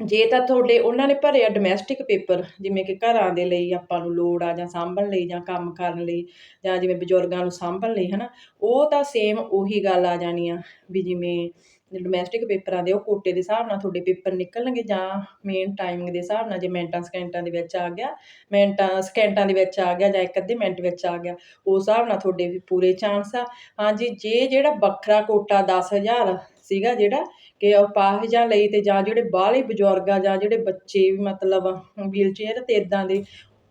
ਜੇ ਤਾਂ ਤੁਹਾਡੇ, ਉਹਨਾਂ ਨੇ ਭਰਿਆ ਡੋਮੈਸਟਿਕ ਪੇਪਰ ਜਿਵੇਂ ਕਿ ਘਰਾਂ ਦੇ ਲਈ ਆਪਾਂ ਨੂੰ ਲੋੜ ਆ ਜਾਂ ਸਾਂਭਣ ਲਈ ਜਾਂ ਕੰਮ ਕਰਨ ਲਈ ਜਾਂ ਜਿਵੇਂ ਬਜ਼ੁਰਗਾਂ ਨੂੰ ਸਾਂਭਣ ਲਈ ਹੈ ਨਾ ਉਹ ਤਾਂ ਸੇਮ ਉਹੀ ਗੱਲ ਆ ਜਾਣੀ ਆ ਵੀ ਜਿਵੇਂ ਡੋਮੈਸਟਿਕ ਪੇਪਰਾਂ ਦੇ ਉਹ ਕੋਟੇ ਦੇ ਹਿਸਾਬ ਨਾਲ ਤੁਹਾਡੇ ਪੇਪਰ ਨਿਕਲਣਗੇ ਜਾਂ ਮੇਨ ਟਾਈਮਿੰਗ ਦੇ ਹਿਸਾਬ ਨਾਲ ਜੇ ਮਿੰਟਾਂ ਸਕਿੰਟਾਂ ਦੇ ਵਿੱਚ ਆ ਗਿਆ, ਮਿੰਟਾਂ ਸਕਿੰਟਾਂ ਦੇ ਵਿੱਚ ਆ ਗਿਆ ਜਾਂ ਇੱਕ ਅੱਧੇ ਮਿੰਟ ਵਿੱਚ ਆ ਗਿਆ, ਉਸ ਹਿਸਾਬ ਨਾਲ ਤੁਹਾਡੇ ਵੀ ਪੂਰੇ ਚਾਂਸ ਆ। ਹਾਂਜੀ, ਜੇ ਜਿਹੜਾ ਵੱਖਰਾ ਕੋਟਾ 10000 ਸੀਗਾ ਜਿਹੜਾ ਕਿ ਅਪਾਹਜਾਂ ਲਈ ਤੇ ਜਾਂ ਜਿਹੜੇ ਬਾਹਲੇ ਬਜ਼ੁਰਗ ਆ ਜਾਂ ਜਿਹੜੇ ਬੱਚੇ ਵੀ ਮਤਲਬ ਵੀਲ ਚੇਅਰ ਤੇ ਇਦਾਂ ਦੇ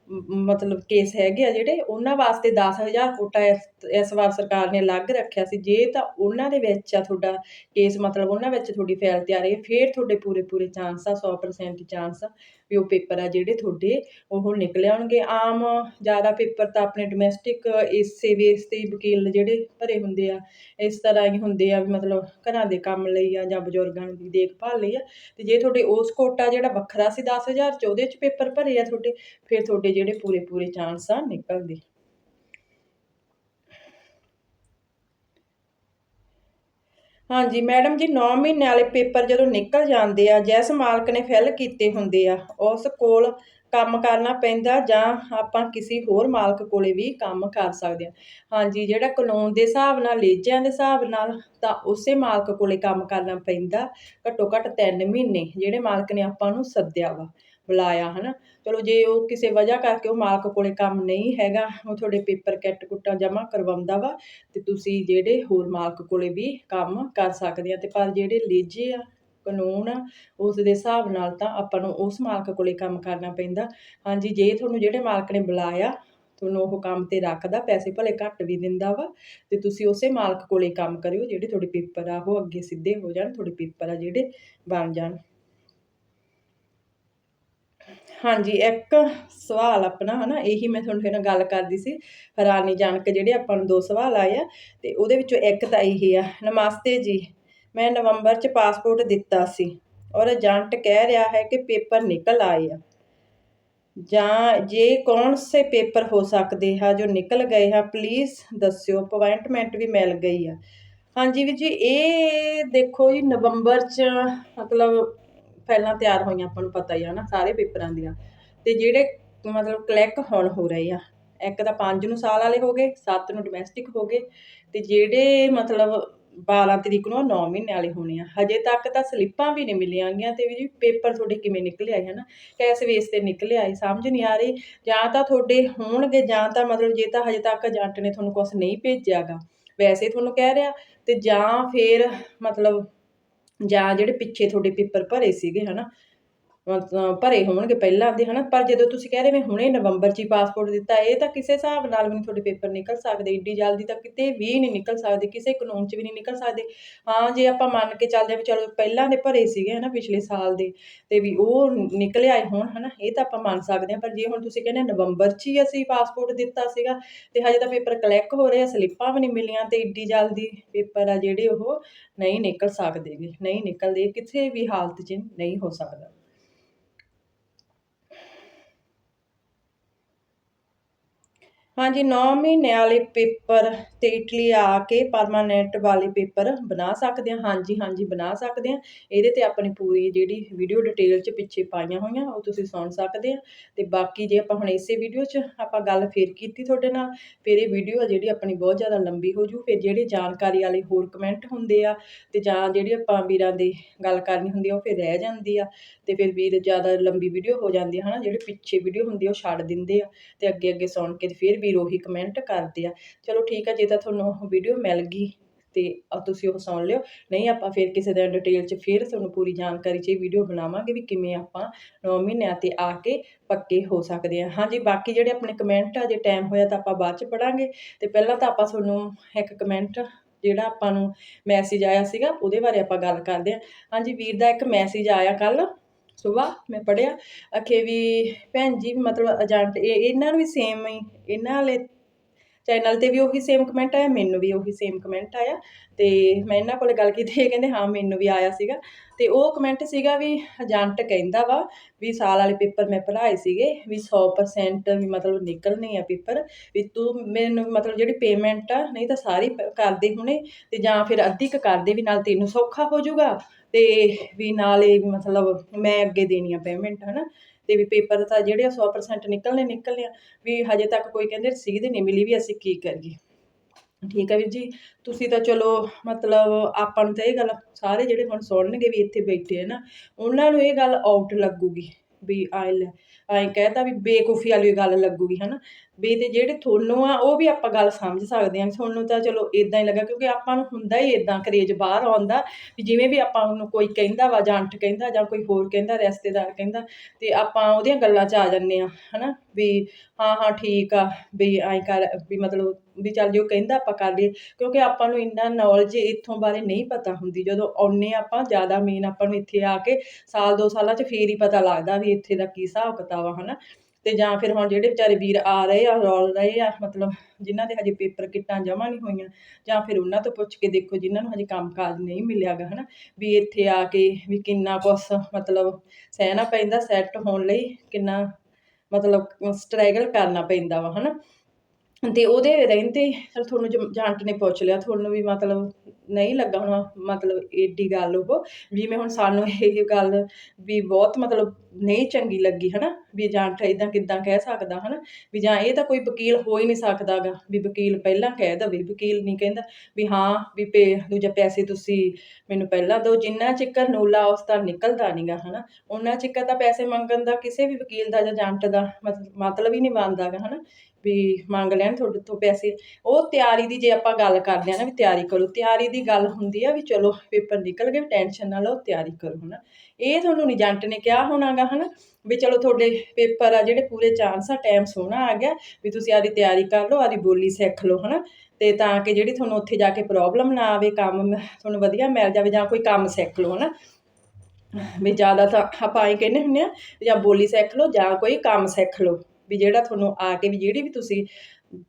ਮਤਲਬ ਕੇਸ ਹੈਗੇ ਆ ਜਿਹੜੇ, ਉਹਨਾਂ ਵਾਸਤੇ 10000 ਕੋਟਾ ਇਸ ਇਸ ਵਾਰ ਸਰਕਾਰ ਨੇ ਅਲੱਗ ਰੱਖਿਆ ਸੀ। ਜੇ ਤਾਂ ਉਹਨਾਂ ਦੇ ਵਿੱਚ ਆ ਤੁਹਾਡਾ ਕੇਸ ਮਤਲਬ ਉਹਨਾਂ ਵਿੱਚ ਤੁਹਾਡੀ ਫਾਈਲ ਤਿਆਰ ਹੈ, ਫਿਰ ਤੁਹਾਡੇ ਪੂਰੇ ਪੂਰੇ ਚਾਂਸ ਆ 100% ਚਾਂਸ ਆ। ਵੀ ਉਹ ਪੇਪਰ ਆ ਜਿਹੜੇ ਤੁਹਾਡੇ ਉਹ ਨਿਕਲ ਆਉਣਗੇ। ਆਮ ਜ਼ਿਆਦਾ ਪੇਪਰ ਤਾਂ ਆਪਣੇ ਡੋਮੈਸਟਿਕ ਇਸੇ ਬੇਸ ਤੇ ਵਕੀਲ ਜਿਹੜੇ ਭਰੇ ਹੁੰਦੇ ਆ, ਇਸ ਤਰ੍ਹਾਂ ਹੀ ਹੁੰਦੇ ਆ ਵੀ ਮਤਲਬ ਘਰਾਂ ਦੇ ਕੰਮ ਲਈ ਆ ਜਾਂ ਬਜ਼ੁਰਗਾਂ ਦੀ ਦੇਖਭਾਲ ਲਈ ਆ। ਅਤੇ ਜੇ ਤੁਹਾਡੇ ਉਸ ਕੋਟਾ ਜਿਹੜਾ ਵੱਖਰਾ ਸੀ 10000 ਚ ਉਹਦੇ ਚ ਪੇਪਰ ਭਰੇ ਆ ਤੁਹਾਡੇ, ਫਿਰ ਤੁਹਾਡੇ ਜਿਹੜੇ ਪੂਰੇ ਪੂਰੇ ਚਾਂਸ ਆ ਨਿਕਲਦੇ। ਹਾਂਜੀ, ਮੈਡਮ ਜੀ 9 ਮਹੀਨੇ ਵਾਲੇ ਪੇਪਰ ਜਦੋਂ ਨਿਕਲ ਜਾਂਦੇ ਆ, ਜਿਸ ਮਾਲਕ ਨੇ ਫਿਲ ਕੀਤੇ ਹੁੰਦੇ ਆ, ਉਸ ਕੋਲ ਕੰਮ ਕਰਨਾ ਪੈਂਦਾ ਜਾਂ ਆਪਾਂ ਕਿਸੇ ਹੋਰ ਮਾਲਕ ਕੋਲੇ ਵੀ ਕੰਮ ਕਰ ਸਕਦੇ ਹਾਂ ਹਾਂਜੀ, ਜਿਹੜਾ ਕਾਨੂੰਨ ਦੇ ਹਿਸਾਬ ਨਾਲ, ਲੇਜਿਆਂ ਦੇ ਹਿਸਾਬ ਨਾਲ ਤਾਂ ਉਸੇ ਮਾਲਕ ਕੋਲੇ ਕੰਮ ਕਰਨਾ ਪੈਂਦਾ, ਘੱਟੋ ਘੱਟ 3 ਮਹੀਨੇ, ਜਿਹੜੇ ਮਾਲਕ ਨੇ ਆਪਾਂ ਨੂੰ ਸੱਦਿਆ ਵਾ। ਬੁਲਾਇਆ ਹੈ ਨਾ ਚਲੋ ਜੇ ਉਹ ਕਿਸੇ ਵਜ੍ਹਾ ਕਰਕੇ ਉਹ ਮਾਲਕ ਕੋਲੇ ਕੰਮ ਨਹੀਂ ਹੈਗਾ, ਉਹ ਤੁਹਾਡੇ ਪੇਪਰ ਕਿੱਟ ਕੁੱਟਾਂ ਜਮ੍ਹਾਂ ਕਰਵਾਉਂਦਾ ਵਾ, ਤੇ ਤੁਸੀਂ ਜਿਹੜੇ ਹੋਰ ਮਾਲਕ ਕੋਲੇ ਵੀ ਕੰਮ ਕਰ ਸਕਦੇ ਆ, ਤੇ ਪਰ ਜਿਹੜੇ ਲੇਜੇ ਆ, ਕਾਨੂੰਨ ਆ, ਉਸ ਦੇ ਹਿਸਾਬ ਨਾਲ ਤਾਂ ਆਪਾਂ ਨੂੰ ਉਸ ਮਾਲਕ ਕੋਲੇ ਕੰਮ ਕਰਨਾ ਪੈਂਦਾ। ਹਾਂਜੀ, ਜੇ ਤੁਹਾਨੂੰ ਜਿਹੜੇ ਮਾਲਕ ਨੇ ਬੁਲਾਇਆ, ਤੁਹਾਨੂੰ ਉਹ ਕੰਮ ਤੇ ਰੱਖਦਾ, ਪੈਸੇ ਭਲੇ ਘੱਟ ਵੀ ਦਿੰਦਾ ਵਾ, ਤੇ ਤੁਸੀਂ ਉਸੇ ਮਾਲਕ ਕੋਲੇ ਕੰਮ ਕਰਿਓ, ਜਿਹੜੇ ਤੁਹਾਡੇ ਪੇਪਰ ਆ, ਉਹ ਅੱਗੇ ਸਿੱਧੇ ਹੋ ਜਾਣ, ਤੁਹਾਡੇ ਪੇਪਰ ਆ ਜਿਹੜੇ ਬਣ ਜਾਣ। ਹਾਂਜੀ, ਇੱਕ ਸਵਾਲ ਆਪਣਾ ਹਨਾ, ਇਹੀ ਮੈਂ ਤੁਹਾਨੂੰ ਨਾਲ ਗੱਲ ਕਰਦੀ ਸੀ ਹੈਰਾਨੀ ਜਾਣ ਕੇ ਜਿਹੜੇ ਆਪਾਂ ਨੂੰ ਦੋ ਸਵਾਲ ਆਏ ਆ, ਤੇ ਉਹਦੇ ਵਿੱਚੋਂ ਇੱਕ ਤਾਂ ਇਹ ਆ, ਨਮਸਤੇ ਜੀ, ਮੈਂ ਨਵੰਬਰ 'ਚ ਪਾਸਪੋਰਟ ਦਿੱਤਾ ਸੀ, ਔਰ ਏਜੰਟ ਕਹਿ ਰਿਹਾ ਹੈ ਕਿ ਪੇਪਰ ਨਿਕਲ ਆਏ ਆ। ਜਾਂ ਜੇ ਕੌਣ ਸੇ ਪੇਪਰ ਹੋ ਸਕਦੇ ਆ, ਜੋ ਨਿਕਲ ਗਏ ਆ ਪਲੀਜ਼ ਦੱਸਿਓ ਅਪਾਇੰਟਮੈਂਟ ਵੀ ਮਿਲ ਗਈ ਆ। ਹਾਂਜੀ ਵੀ ਜੀ, ਇਹ ਦੇਖੋ ਜੀ, ਨਵੰਬਰ 'ਚ ਮਤਲਬ ਪਹਿਲਾਂ ਤਿਆਰ ਹੋਈਆਂ ਆਪਾਂ ਨੂੰ ਪਤਾ ਹੀ ਆ ਨਾ ਸਾਰੇ ਪੇਪਰਾਂ ਦੀਆਂ। ਤੇ ਜਿਹੜੇ ਮਤਲਬ ਕਲੈਕ ਹੁਣ ਹੋ ਰਹੇ ਆ, ਇੱਕ ਤਾਂ 5 ਨੂੰ ਸਾਲ ਵਾਲੇ ਹੋ ਗਏ 7 ਨੂੰ ਡੋਮੈਸਟਿਕ ਹੋ ਗਏ, ਤੇ ਜਿਹੜੇ ਮਤਲਬ 12 ਤਰੀਕ ਨੂੰ 9 ਮਹੀਨੇ ਵਾਲੇ ਹੋਣੇ ਆ। ਹਜੇ ਤੱਕ ਤਾਂ ਸਲਿੱਪਾਂ ਵੀ ਨਹੀਂ ਮਿਲੀਆਂ ਗਈਆਂ ਤੇ ਵੀ ਜੀ ਪੇਪਰ ਤੁਹਾਡੇ ਕਿਵੇਂ ਨਿਕਲੇ ਆਏ ਹਨਾ, ਕਿਸ ਵੇਸ ਤੇ ਨਿਕਲੇ ਆਏ, ਸਮਝ ਨਹੀਂ ਆ ਰਹੀ। ਜਾਂ ਤਾਂ ਤੁਹਾਡੇ ਹੋਣਗੇ, ਜਾਂ ਤਾਂ ਮਤਲਬ ਜੇ ਤਾਂ ਹਜੇ ਤੱਕ ਏਜੰਟ ਨੇ ਤੁਹਾਨੂੰ ਕੁਝ ਨਹੀਂ ਭੇਜਿਆਗਾ, ਵੈਸੇ ਤੁਹਾਨੂੰ ਕਹਿ ਰਿਹਾ, ਤੇ ਜਾਂ ਫਿਰ ਮਤਲਬ ਜਾਂ ਜਿਹੜੇ ਪਿੱਛੇ ਤੁਹਾਡੇ ਪੇਪਰ ਭਰੇ ਸੀਗੇ ਹਨਾ? ਮਤਲਬ ਭਰੇ ਹੋਣਗੇ ਪਹਿਲਾਂ ਦੇ, ਹਨਾ? ਪਰ ਜਦੋਂ ਤੁਸੀਂ ਕਹਿ ਰਹੇ ਮੈਂ ਹੁਣੇ ਨਵੰਬਰ 'ਚ ਹੀ ਪਾਸਪੋਰਟ ਦਿੱਤਾ, ਇਹ ਤਾਂ ਕਿਸੇ ਹਿਸਾਬ ਨਾਲ ਵੀ ਨਹੀਂ ਤੁਹਾਡੇ ਪੇਪਰ ਨਿਕਲ ਸਕਦੇ। ਏਡੀ ਜਲਦੀ ਤਾਂ ਕਿਤੇ ਵੀ ਨਹੀਂ ਨਿਕਲ ਸਕਦੇ, ਕਿਸੇ ਕਾਨੂੰਨ 'ਚ ਵੀ ਨਹੀਂ ਨਿਕਲ ਸਕਦੇ। ਹਾਂ, ਜੇ ਆਪਾਂ ਮੰਨ ਕੇ ਚੱਲਦੇ ਹਾਂ ਵੀ ਚਲੋ ਪਹਿਲਾਂ ਦੇ ਭਰੇ ਸੀਗੇ, ਹਨਾ, ਪਿਛਲੇ ਸਾਲ ਦੇ, ਤੇ ਵੀ ਉਹ ਨਿਕਲੇ ਆਏ ਹੋਣ, ਹਨਾ, ਇਹ ਤਾਂ ਆਪਾਂ ਮੰਨ ਸਕਦੇ ਹਾਂ। ਪਰ ਜੇ ਹੁਣ ਤੁਸੀਂ ਕਹਿੰਦੇ ਨਵੰਬਰ 'ਚ ਹੀ ਅਸੀਂ ਪਾਸਪੋਰਟ ਦਿੱਤਾ ਸੀਗਾ, ਤੇ ਹਜੇ ਤਾਂ ਪੇਪਰ ਕਲੈਕ ਹੋ ਰਹੇ ਆ, ਸਲਿੱਪਾਂ ਵੀ ਨਹੀਂ ਮਿਲੀਆਂ, ਤੇ ਏਡੀ ਜਲਦੀ ਪੇਪਰ ਆ ਜਿਹੜੇ ਉਹ ਨਹੀਂ ਨਿਕਲ ਸਕਦੇਗੇ, ਨਹੀਂ ਨਿਕਲਦੇ ਕਿਸੇ ਵੀ ਹਾਲਤ 'ਚ ਨਹੀਂ ਹੋ ਸਕਦਾ। ਹਾਂਜੀ, ਨੌ ਮਹੀਨਿਆਂ ਵਾਲੇ ਪੇਪਰ ਅਤੇ ਇਟਲੀ ਆ ਕੇ ਪਰਮਾਨੈਂਟ ਵਾਲੇ ਪੇਪਰ ਬਣਾ ਸਕਦੇ ਹਾਂ। ਹਾਂਜੀ ਹਾਂਜੀ, ਬਣਾ ਸਕਦੇ ਹਾਂ। ਇਹਦੇ ਤੇ ਆਪਣੀ ਪੂਰੀ ਜਿਹੜੀ ਵੀਡੀਓ ਡਿਟੇਲ ਚ ਪਿੱਛੇ ਪਾਈਆਂ ਹੋਈਆਂ, ਉਹ ਤੁਸੀਂ ਸੁਣ ਸਕਦੇ ਆ ਅਤੇ ਬਾਕੀ ਜੇ ਆਪਾਂ ਹੁਣ ਇਸੇ ਵੀਡੀਓ 'ਚ ਆਪਾਂ ਗੱਲ ਫੇਰ ਕੀਤੀ ਤੁਹਾਡੇ ਨਾਲ, ਫਿਰ ਇਹ ਵੀਡੀਓ ਆ ਜਿਹੜੀ ਆਪਣੀ ਬਹੁਤ ਜ਼ਿਆਦਾ ਲੰਬੀ ਹੋ ਜੂ। ਫਿਰ ਜਿਹੜੇ ਜਾਣਕਾਰੀ ਵਾਲੇ ਹੋਰ ਕਮੈਂਟ ਹੁੰਦੇ ਆ ਅਤੇ ਜਾਂ ਜਿਹੜੀ ਆਪਾਂ ਵੀਰਾਂ ਦੀ ਗੱਲ ਕਰਨੀ ਹੁੰਦੀ ਆ, ਉਹ ਫਿਰ ਰਹਿ ਜਾਂਦੀ ਆ। ਅਤੇ ਫਿਰ ਵੀਰ ਜ਼ਿਆਦਾ ਲੰਬੀ ਵੀਡੀਓ ਹੋ ਜਾਂਦੀ ਹੈ ਹਨਾ? ਜਿਹੜੇ ਪਿੱਛੇ ਵੀਡੀਓ ਹੁੰਦੀ ਆ, ਉਹ ਛੱਡ ਦਿੰਦੇ ਆ। ਅਤੇ ਅੱਗੇ ਅੱਗੇ ਸੁਣ ਕੇ ਤੇ ਫਿਰ ਵੀਰ ਉਹੀ ਕਮੈਂਟ ਕਰਦੇ ਆ। ਚਲੋ ਠੀਕ ਆ, ਜੇ ਤਾਂ ਤੁਹਾਨੂੰ ਉਹ ਵੀਡੀਓ ਮਿਲ ਗਈ ਤੇ ਤੁਸੀਂ ਉਹ ਸੁਣ ਲਿਓ। ਨਹੀਂ, ਆਪਾਂ ਫਿਰ ਕਿਸੇ ਦਿਨ ਡਿਟੇਲ 'ਚ ਫਿਰ ਤੁਹਾਨੂੰ ਪੂਰੀ ਜਾਣਕਾਰੀ 'ਚ ਇਹ ਵੀਡੀਓ ਬਣਾਵਾਂਗੇ ਵੀ ਕਿਵੇਂ ਆਪਾਂ 9 ਮਹੀਨਿਆਂ ਤੇ ਆ ਕੇ ਪੱਕੇ ਹੋ ਸਕਦੇ ਆ। ਹਾਂਜੀ, ਬਾਕੀ ਜਿਹੜੇ ਆਪਣੇ ਕਮੈਂਟ ਆ, ਜੇ ਟਾਈਮ ਹੋਇਆ ਤਾਂ ਆਪਾਂ ਬਾਅਦ 'ਚ ਪੜਾਂਗੇ। ਤੇ ਪਹਿਲਾਂ ਤਾਂ ਆਪਾਂ ਤੁਹਾਨੂੰ ਇੱਕ ਕਮੈਂਟ ਜਿਹੜਾ ਆਪਾਂ ਨੂੰ ਮੈਸੇਜ ਆਇਆ ਸੀਗਾ, ਉਹਦੇ ਬਾਰੇ ਆਪਾਂ ਗੱਲ ਕਰਦੇ ਹਾਂ ਹਾਂਜੀ, ਵੀਰ ਦਾ ਇੱਕ ਮੈਸੇਜ ਆਇਆ ਕੱਲ ਸੁਬਾ ਮੈਂ ਪੜਿਆ ਅਖੇ ਵੀ ਭੈਣ ਜੀ ਮਤਲਬ ਏਜੰਟ ਇਹ, ਇਹਨਾਂ ਨੂੰ ਵੀ ਸੇਮ ਹੀ, ਇਹਨਾਂ ਵਾਲੇ ਚੈਨਲ ਤੇ ਵੀ ਉਹੀ ਸੇਮ ਕਮੈਂਟ ਆਇਆ, ਮੈਨੂੰ ਵੀ ਉਹੀ ਸੇਮ ਕਮੈਂਟ ਆਇਆ ਤੇ ਮੈਂ ਇਹਨਾਂ ਕੋਲ ਗੱਲ ਕੀਤੀ, ਇਹ ਕਹਿੰਦੇ ਹਾਂ ਮੈਨੂੰ ਵੀ ਆਇਆ ਸੀਗਾ ਤੇ ਉਹ ਕਮੈਂਟ ਸੀਗਾ ਵੀ ਏਜੰਟ ਕਹਿੰਦਾ ਵਾ ਵੀ ਸਾਲ ਵਾਲੇ ਪੇਪਰ ਮੈਂ ਭਰਾਏ ਸੀਗੇ ਵੀ 100% ਵੀ ਮਤਲਬ ਨਿਕਲਣੇ ਆ ਪੇਪਰ ਵੀ ਤੂੰ ਮੈਨੂੰ ਮਤਲਬ ਜਿਹੜੀ ਪੇਮੈਂਟ ਆ, ਨਹੀਂ ਤਾਂ ਸਾਰੀ ਪ- ਕਰਦੇ ਹੁਣੇ ਤੇ ਜਾਂ ਫਿਰ ਅੱਧੀ ਕੁ ਕਰਦੇ ਵੀ ਨਾਲ ਤੈਨੂੰ ਸੌਖਾ ਹੋ ਜਾਊਗਾ। ਤੇ ਵੀ ਨਾਲੇ ਮਤਲਬ ਮੈਂ ਅੱਗੇ ਦੇਣੀ ਆ ਪੇਮੈਂਟ ਹਨਾ? ਤੇ ਵੀ ਪੇਪਰ ਤਾਂ ਜਿਹੜੇ ਆ 100% ਨਿਕਲਣੇ ਨਿਕਲਣੇ ਆ। ਵੀ ਹਜੇ ਤੱਕ ਕੋਈ ਕਹਿੰਦੇ ਰਸੀਦ ਨਹੀਂ ਮਿਲੀ ਵੀ ਅਸੀਂ ਕੀ ਕਰੀਏ। ਠੀਕ ਹੈ ਵੀਰ ਜੀ, ਤੁਸੀਂ ਤਾਂ ਚਲੋ ਮਤਲਬ ਆਪਾਂ ਨੂੰ ਤਾਂ ਇਹ ਗੱਲ ਸਾਰੇ ਜਿਹੜੇ ਹੁਣ ਸੁਣਨਗੇ ਵੀ ਇੱਥੇ ਬੈਠੇ ਆ ਨਾ, ਉਹਨਾਂ ਨੂੰ ਇਹ ਗੱਲ ਆਊਟ ਲੱਗੂਗੀ ਵੀ ਆਇਲ ਐਂ ਕਹਿਤਾ ਵੀ ਬੇਕੂਫੀ ਵਾਲੀ ਗੱਲ ਲੱਗੂਗੀ, ਹਨਾ? ਵੀ ਤੇ ਜਿਹੜੇ ਤੁਹਾਨੂੰ ਆ, ਉਹ ਵੀ ਆਪਾਂ ਗੱਲ ਸਮਝ ਸਕਦੇ ਹਾਂ ਤੁਹਾਨੂੰ ਤਾਂ ਚਲੋ ਇਦਾਂ ਹੀ ਲੱਗਾ, ਕਿਉਂਕਿ ਆਪਾਂ ਨੂੰ ਹੁੰਦਾ ਹੀ ਇਦਾਂ ਕਰੇਜ ਬਾਹਰ ਆਉਂਦਾ ਵੀ ਜਿਵੇਂ ਵੀ ਆਪਾਂ ਨੂੰ ਕੋਈ ਕਹਿੰਦਾ ਵਾ ਜੰਟ ਕਹਿੰਦਾ ਜਾਂ ਕੋਈ ਹੋਰ ਕਹਿੰਦਾ, ਰਿਸ਼ਤੇਦਾਰ ਕਹਿੰਦਾ, ਤੇ ਆਪਾਂ ਉਹਦੀਆਂ ਗੱਲਾਂ 'ਚ ਆ ਜੰਨੇ ਆ ਹਨਾ? ਵੀ ਹਾਂ ਹਾਂ, ਠੀਕ ਆ, ਵੀ ਐਂ ਕਰ, ਵੀ ਮਤਲਬ ਵੀ ਚੱਲ ਜੇ ਉਹ ਕਹਿੰਦਾ ਆਪਾਂ ਕਰ ਲਈਏ, ਕਿਉਂਕਿ ਆਪਾਂ ਨੂੰ ਇੰਨਾ ਨੌਲੇਜ ਇੱਥੋਂ ਬਾਰੇ ਨਹੀਂ ਪਤਾ ਹੁੰਦੀ, ਜਦੋਂ ਆਉਨੇ ਆਪਾਂ, ਜ਼ਿਆਦਾ ਮੇਨ ਆਪਾਂ ਨੂੰ ਇੱਥੇ ਆ ਕੇ ਸਾਲ ਦੋ ਸਾਲਾਂ 'ਚ ਫੇਰ ਹੀ ਪਤਾ ਲੱਗਦਾ ਵੀ ਇੱਥੇ ਦਾ ਕੀ ਹਿਸਾਬ ਕਿਤਾਬ ਆ, ਹਨਾ? ਤੇ ਜਾਂ ਫਿਰ ਹੁਣ ਜਿਹੜੇ ਵਿਚਾਰੇ ਵੀਰ ਆ ਰਹੇ ਆ, ਰੋਲ ਰਹੇ ਆ, ਮਤਲਬ ਜਿਨ੍ਹਾਂ ਦੇ ਹਜੇ ਪੇਪਰ ਕਿੱਟਾਂ ਜਮ੍ਹਾਂ ਨਹੀਂ ਹੋਈਆਂ, ਜਾਂ ਫਿਰ ਉਹਨਾਂ ਤੋਂ ਪੁੱਛ ਕੇ ਦੇਖੋ ਜਿਨ੍ਹਾਂ ਨੂੰ ਹਜੇ ਕੰਮਕਾਜ ਨਹੀਂ ਮਿਲਿਆਗਾ, ਹਨਾ? ਵੀ ਇੱਥੇ ਆ ਕੇ ਵੀ ਕਿੰਨਾ ਕੁਛ, ਮਤਲਬ ਸਹਿਣਾ ਪੈਂਦਾ ਸੈੱਟ ਹੋਣ ਲਈ ਕਿੰਨਾ, ਮਤਲਬ ਸਟਰਗਲ ਕਰਨਾ ਪੈਂਦਾ ਵਾ, ਹਨਾ? ਤੇ ਉਹਦੇ ਰਹਿੰਦੇ, ਚਲ ਤੁਹਾਨੂੰ ਜ- ਨੇ ਪੁੱਛ ਲਿਆ, ਤੁਹਾਨੂੰ ਵੀ ਮਤਲਬ ਨਹੀਂ ਲੱਗਾ ਹੋਣਾ ਮਤਲਬ ਏਡੀ ਗੱਲ ਉਹ ਜਿਵੇਂ ਹੁਣ ਸਾਨੂੰ ਇਹ ਗੱਲ ਵੀ ਬਹੁਤ ਮਤਲਬ ਨਹੀਂ ਚੰਗੀ ਲੱਗੀ, ਹਨਾ? ਵੀ ਏਜੰਟ ਇਦਾਂ ਕਿੱਦਾਂ ਕਹਿ ਸਕਦਾ, ਹਨਾ? ਵੀ ਜਾਂ ਇਹ ਤਾਂ ਕੋਈ ਵਕੀਲ ਹੋ ਹੀ ਨਹੀਂ ਸਕਦਾਗਾ, ਵੀ ਵਕੀਲ ਪਹਿਲਾਂ ਕਹਿ ਦਵੇ, ਵਕੀਲ ਨਹੀਂ ਕਹਿੰਦਾ ਵੀ ਹਾਂ, ਵੀ ਪੇ, ਦੂਜਾ ਪੈਸੇ ਤੁਸੀਂ ਮੈਨੂੰ ਪਹਿਲਾਂ ਦਿਓ, ਜਿੰਨਾ ਚਿਕਰ ਨੂਲਾ ਉਸ ਦਾ ਨਿਕਲਦਾ ਨਹੀਂਗਾ ਹਨਾ? ਉਹਨਾਂ ਚਿਕਰ ਤਾਂ ਪੈਸੇ ਮੰਗਣ ਦਾ ਕਿਸੇ ਵੀ ਵਕੀਲ ਦਾ ਜਾਂ ਏਜੰਟ ਦਾ ਮਤ- ਮਤਲਬ ਹੀ ਨਹੀਂ ਬਣਦਾਗਾ, ਹਨਾ? ਵੀ ਮੰਗ ਲੈਣ ਤੁਹਾਡੇ ਤੋਂ ਪੈਸੇ। ਉਹ ਤਿਆਰੀ ਦੀ ਜੇ ਆਪਾਂ ਗੱਲ ਕਰਦੇ ਆ ਨਾ, ਵੀ ਤਿਆਰੀ ਕਰੋ, ਤਿਆਰੀ ਦੀ ਗੱਲ ਹੁੰਦੀ ਆ ਵੀ ਚਲੋ ਪੇਪਰ ਨਿਕਲ ਗਏ, ਟੈਨਸ਼ਨ ਨਾ ਲਓ, ਤਿਆਰੀ ਕਰੋ, ਹਨਾ। ਇਹ ਤੁਹਾਨੂੰ ਨਹੀਂ ਏਜੰਟ ਨੇ ਕਿਹਾ ਹੋਣਾਗਾ, ਹਨਾ, ਵੀ ਚਲੋ ਤੁਹਾਡੇ ਪੇਪਰ ਆ ਜਿਹੜੇ ਪੂਰੇ ਚਾਂਸ ਆ, ਟਾਈਮ ਸੋਹਣਾ ਆ ਗਿਆ, ਵੀ ਤੁਸੀਂ ਆਦੀ ਤਿਆਰੀ ਕਰ ਲਓ, ਆਦੀ ਬੋਲੀ ਸਿੱਖ ਲਓ, ਹਨਾ। ਤੇ ਤਾਂ ਕਿ ਜਿਹੜੀ ਤੁਹਾਨੂੰ ਉੱਥੇ ਜਾ ਕੇ ਪ੍ਰੋਬਲਮ ਨਾ ਆਵੇ, ਕੰਮ ਤੁਹਾਨੂੰ ਵਧੀਆ ਮਿਲ ਜਾਵੇ ਜਾਂ ਕੋਈ ਕੰਮ ਸਿੱਖ ਲਓ, ਹਨਾ। ਵੀ ਜ਼ਿਆਦਾ ਤਾਂ ਆਪਾਂ ਇਹ ਕਹਿੰਦੇ ਹੁੰਦੇ ਆ, ਜਾਂ ਬੋਲੀ ਸਿੱਖ ਲਓ ਜਾਂ ਕੋਈ ਕੰਮ ਸਿੱਖ ਲਓ, ਵੀ ਜਿਹੜਾ ਤੁਹਾਨੂੰ ਆ ਕੇ ਵੀ ਜਿਹੜੀ ਵੀ ਤੁਸੀਂ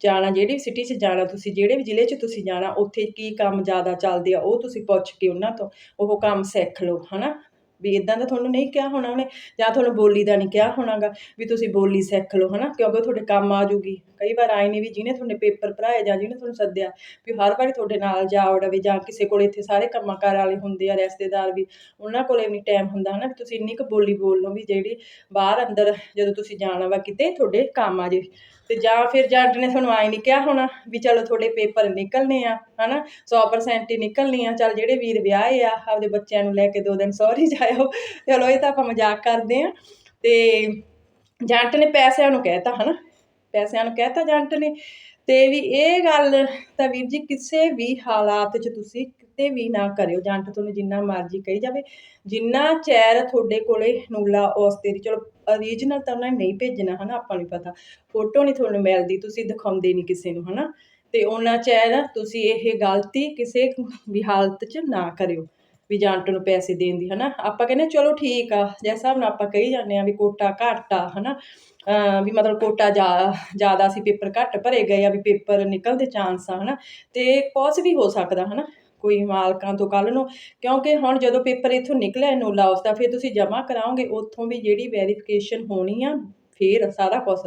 ਜਾਣਾ, ਜਿਹੜੀ ਵੀ ਸਿਟੀ 'ਚ ਜਾਣਾ ਤੁਸੀਂ, ਜਿਹੜੇ ਵੀ ਜ਼ਿਲ੍ਹੇ 'ਚ ਤੁਸੀਂ ਜਾਣਾ, ਉੱਥੇ ਕੀ ਕੰਮ ਜ਼ਿਆਦਾ ਚੱਲਦੇ ਆ, ਉਹ ਤੁਸੀਂ ਪੁੱਛ ਕੇ ਉਹਨਾਂ ਤੋਂ, ਉਹ ਕੰਮ ਸਿੱਖ ਲਓ ਹੈ ਨਾ ਵੀ ਇਦਾਂ ਦਾ ਤੁਹਾਨੂੰ ਨਹੀਂ ਕਿਹਾ ਹੋਣਾ ਉਹਨੇ, ਜਾਂ ਤੁਹਾਨੂੰ ਬੋਲੀ ਦਾ ਨਹੀਂ ਕਿਹਾ ਹੋਣਾਗਾ, ਵੀ ਤੁਸੀਂ ਬੋਲੀ ਸਿੱਖ ਲਓ, ਹਨਾ? ਕਿਉਂਕਿ ਉਹ ਤੁਹਾਡੇ ਕੰਮ ਆ ਜੂਗੀ ਕਈ ਵਾਰ ਆਏ ਨਹੀਂ ਵੀ ਜਿਹਨੇ ਤੁਹਾਡੇ ਪੇਪਰ ਭਰਾਏ ਜਾਂ ਜਿਹਨੇ ਤੁਹਾਨੂੰ ਸੱਦਿਆ, ਵੀ ਹਰ ਵਾਰੀ ਤੁਹਾਡੇ ਨਾਲ ਜਾ ਵੜਵੇ ਜਾਂ ਕਿਸੇ ਕੋਲ ਇੱਥੇ ਸਾਰੇ ਕੰਮਾਂ ਕਾਰ ਵਾਲੇ ਹੁੰਦੇ ਆ, ਰਿਸ਼ਤੇਦਾਰ ਵੀ, ਉਹਨਾਂ ਕੋਲ ਇੰਨੀ ਟਾਈਮ ਹੁੰਦਾ, ਹਨਾ? ਵੀ ਤੁਸੀਂ ਇੰਨੀ ਕੁ ਬੋਲੀ ਬੋਲ ਲਓ ਵੀ ਜਿਹੜੀ ਬਾਹਰ ਅੰਦਰ ਜਦੋਂ ਤੁਸੀਂ ਜਾਣਾ ਵਾ ਕਿਤੇ, ਤੁਹਾਡੇ ਕੰਮ ਆ ਜੇ। ਤੇ ਜਾਂ ਫਿਰ ਜੱਟ ਨੇ ਤੁਹਾਨੂੰ ਆਏ ਨਹੀਂ ਕਿਹਾ ਹੋਣਾ ਵੀ ਚਲੋ ਤੁਹਾਡੇ ਪੇਪਰ ਨਿਕਲਨੇ ਆ ਹਨਾ? 100% ਹੀ ਨਿਕਲਣੀ ਆ ਚੱਲ ਜਿਹੜੇ ਵੀਰ ਵਿਆਹੇ ਆ, ਆਪਦੇ ਬੱਚਿਆਂ ਨੂੰ ਲੈ ਕੇ ਦੋ ਦਿਨ ਸਹੁਰੇ ਜਾਇਓ। ਚਲੋ, ਇਹ ਤਾਂ ਆਪਾਂ ਮਜ਼ਾਕ ਕਰਦੇ ਆ ਤੇ ਜੱਟ ਨੇ ਪੈਸਿਆਂ ਨੂੰ ਕਹਿਤਾ, ਹਨਾ? ਪੈਸਿਆਂ ਨੂੰ ਕਹਿਤਾ ਜੰਟ ਨੇ। ਤੇ ਵੀ ਇਹ ਗੱਲ ਤਾਂ ਵੀਰ ਜੀ ਕਿਸੇ ਵੀ ਹਾਲਾਤ 'ਚ ਤੁਸੀਂ ਕਿਤੇ ਵੀ ਨਾ ਕਰਿਓ। ਜੰਟ ਤੁਹਾਨੂੰ ਜਿੰਨਾ ਮਰਜ਼ੀ ਕਹੀ ਜਾਵੇ। ਜਿੰਨਾ ਚੈਰ ਤੁਹਾਡੇ ਕੋਲੇ ਨੂਲਾ ਉਸ ਤੇ ਚਲੋ ਓਰੀਜਨਲ ਤਾਂ ਉਹਨਾਂ ਨੇ ਨਹੀਂ ਭੇਜਣਾ, ਹਨਾ? ਆਪਾਂ ਨੂੰ ਪਤਾ। ਫੋਟੋ ਨਹੀਂ ਤੁਹਾਨੂੰ ਮਿਲਦੀ। ਤੁਸੀਂ ਦਿਖਾਉਂਦੇ ਨਹੀਂ ਕਿਸੇ ਨੂੰ, ਹਨਾ? ਤੇ ਉਹਨਾਂ 'ਚ ਇਹ ਨਾ ਤੁਸੀਂ ਇਹ ਗਲਤੀ ਕਿਸੇ ਵੀ ਹਾਲਤ 'ਚ ਨਾ ਕਰਿਓ, ਵੀ ਏਜੰਟ ਨੂੰ ਪੈਸੇ ਦੇਣ ਦੀ, ਹਨਾ? ਆਪਾਂ ਕਹਿੰਦੇ ਚਲੋ ਠੀਕ ਆ, ਜਿਸ ਹਿਸਾਬ ਨਾਲ ਆਪਾਂ ਕਹੀ ਜਾਂਦੇ ਆ ਵੀ ਕੋਟਾ ਘੱਟ ਆ, ਹਨਾ? ਅਹ ਵੀ ਮਤਲਬ ਕੋਟਾ ਜਾ, ਜ਼ਿਆਦਾ ਸੀ ਪੇਪਰ ਘੱਟ ਭਰੇ ਗਏ ਆ, ਵੀ ਪੇਪਰ ਨਿਕਲਣ ਦੇ ਚਾਂਸ ਆ, ਹਨਾ? ਤੇ ਕੁਛ ਵੀ ਹੋ ਸਕਦਾ, ਹਨਾ? ਕੋਈ ਮਾਲਕਾਂ ਤੋਂ ਕੱਲ ਨੂੰ, ਕਿਉਂਕਿ ਹੁਣ ਜਦੋਂ ਪੇਪਰ ਇੱਥੋਂ ਨਿਕਲਿਆ, ਨੂਲਾ, ਉਸ ਦਾ ਫਿਰ ਤੁਸੀਂ ਜਮ੍ਹਾਂ ਕਰਾਓਗੇ, ਉੱਥੋਂ ਵੀ ਜਿਹੜੀ ਵੈਰੀਫਿਕੇਸ਼ਨ ਹੋਣੀ ਆ ਫੇਰ ਸਾਰਾ ਕੁਝ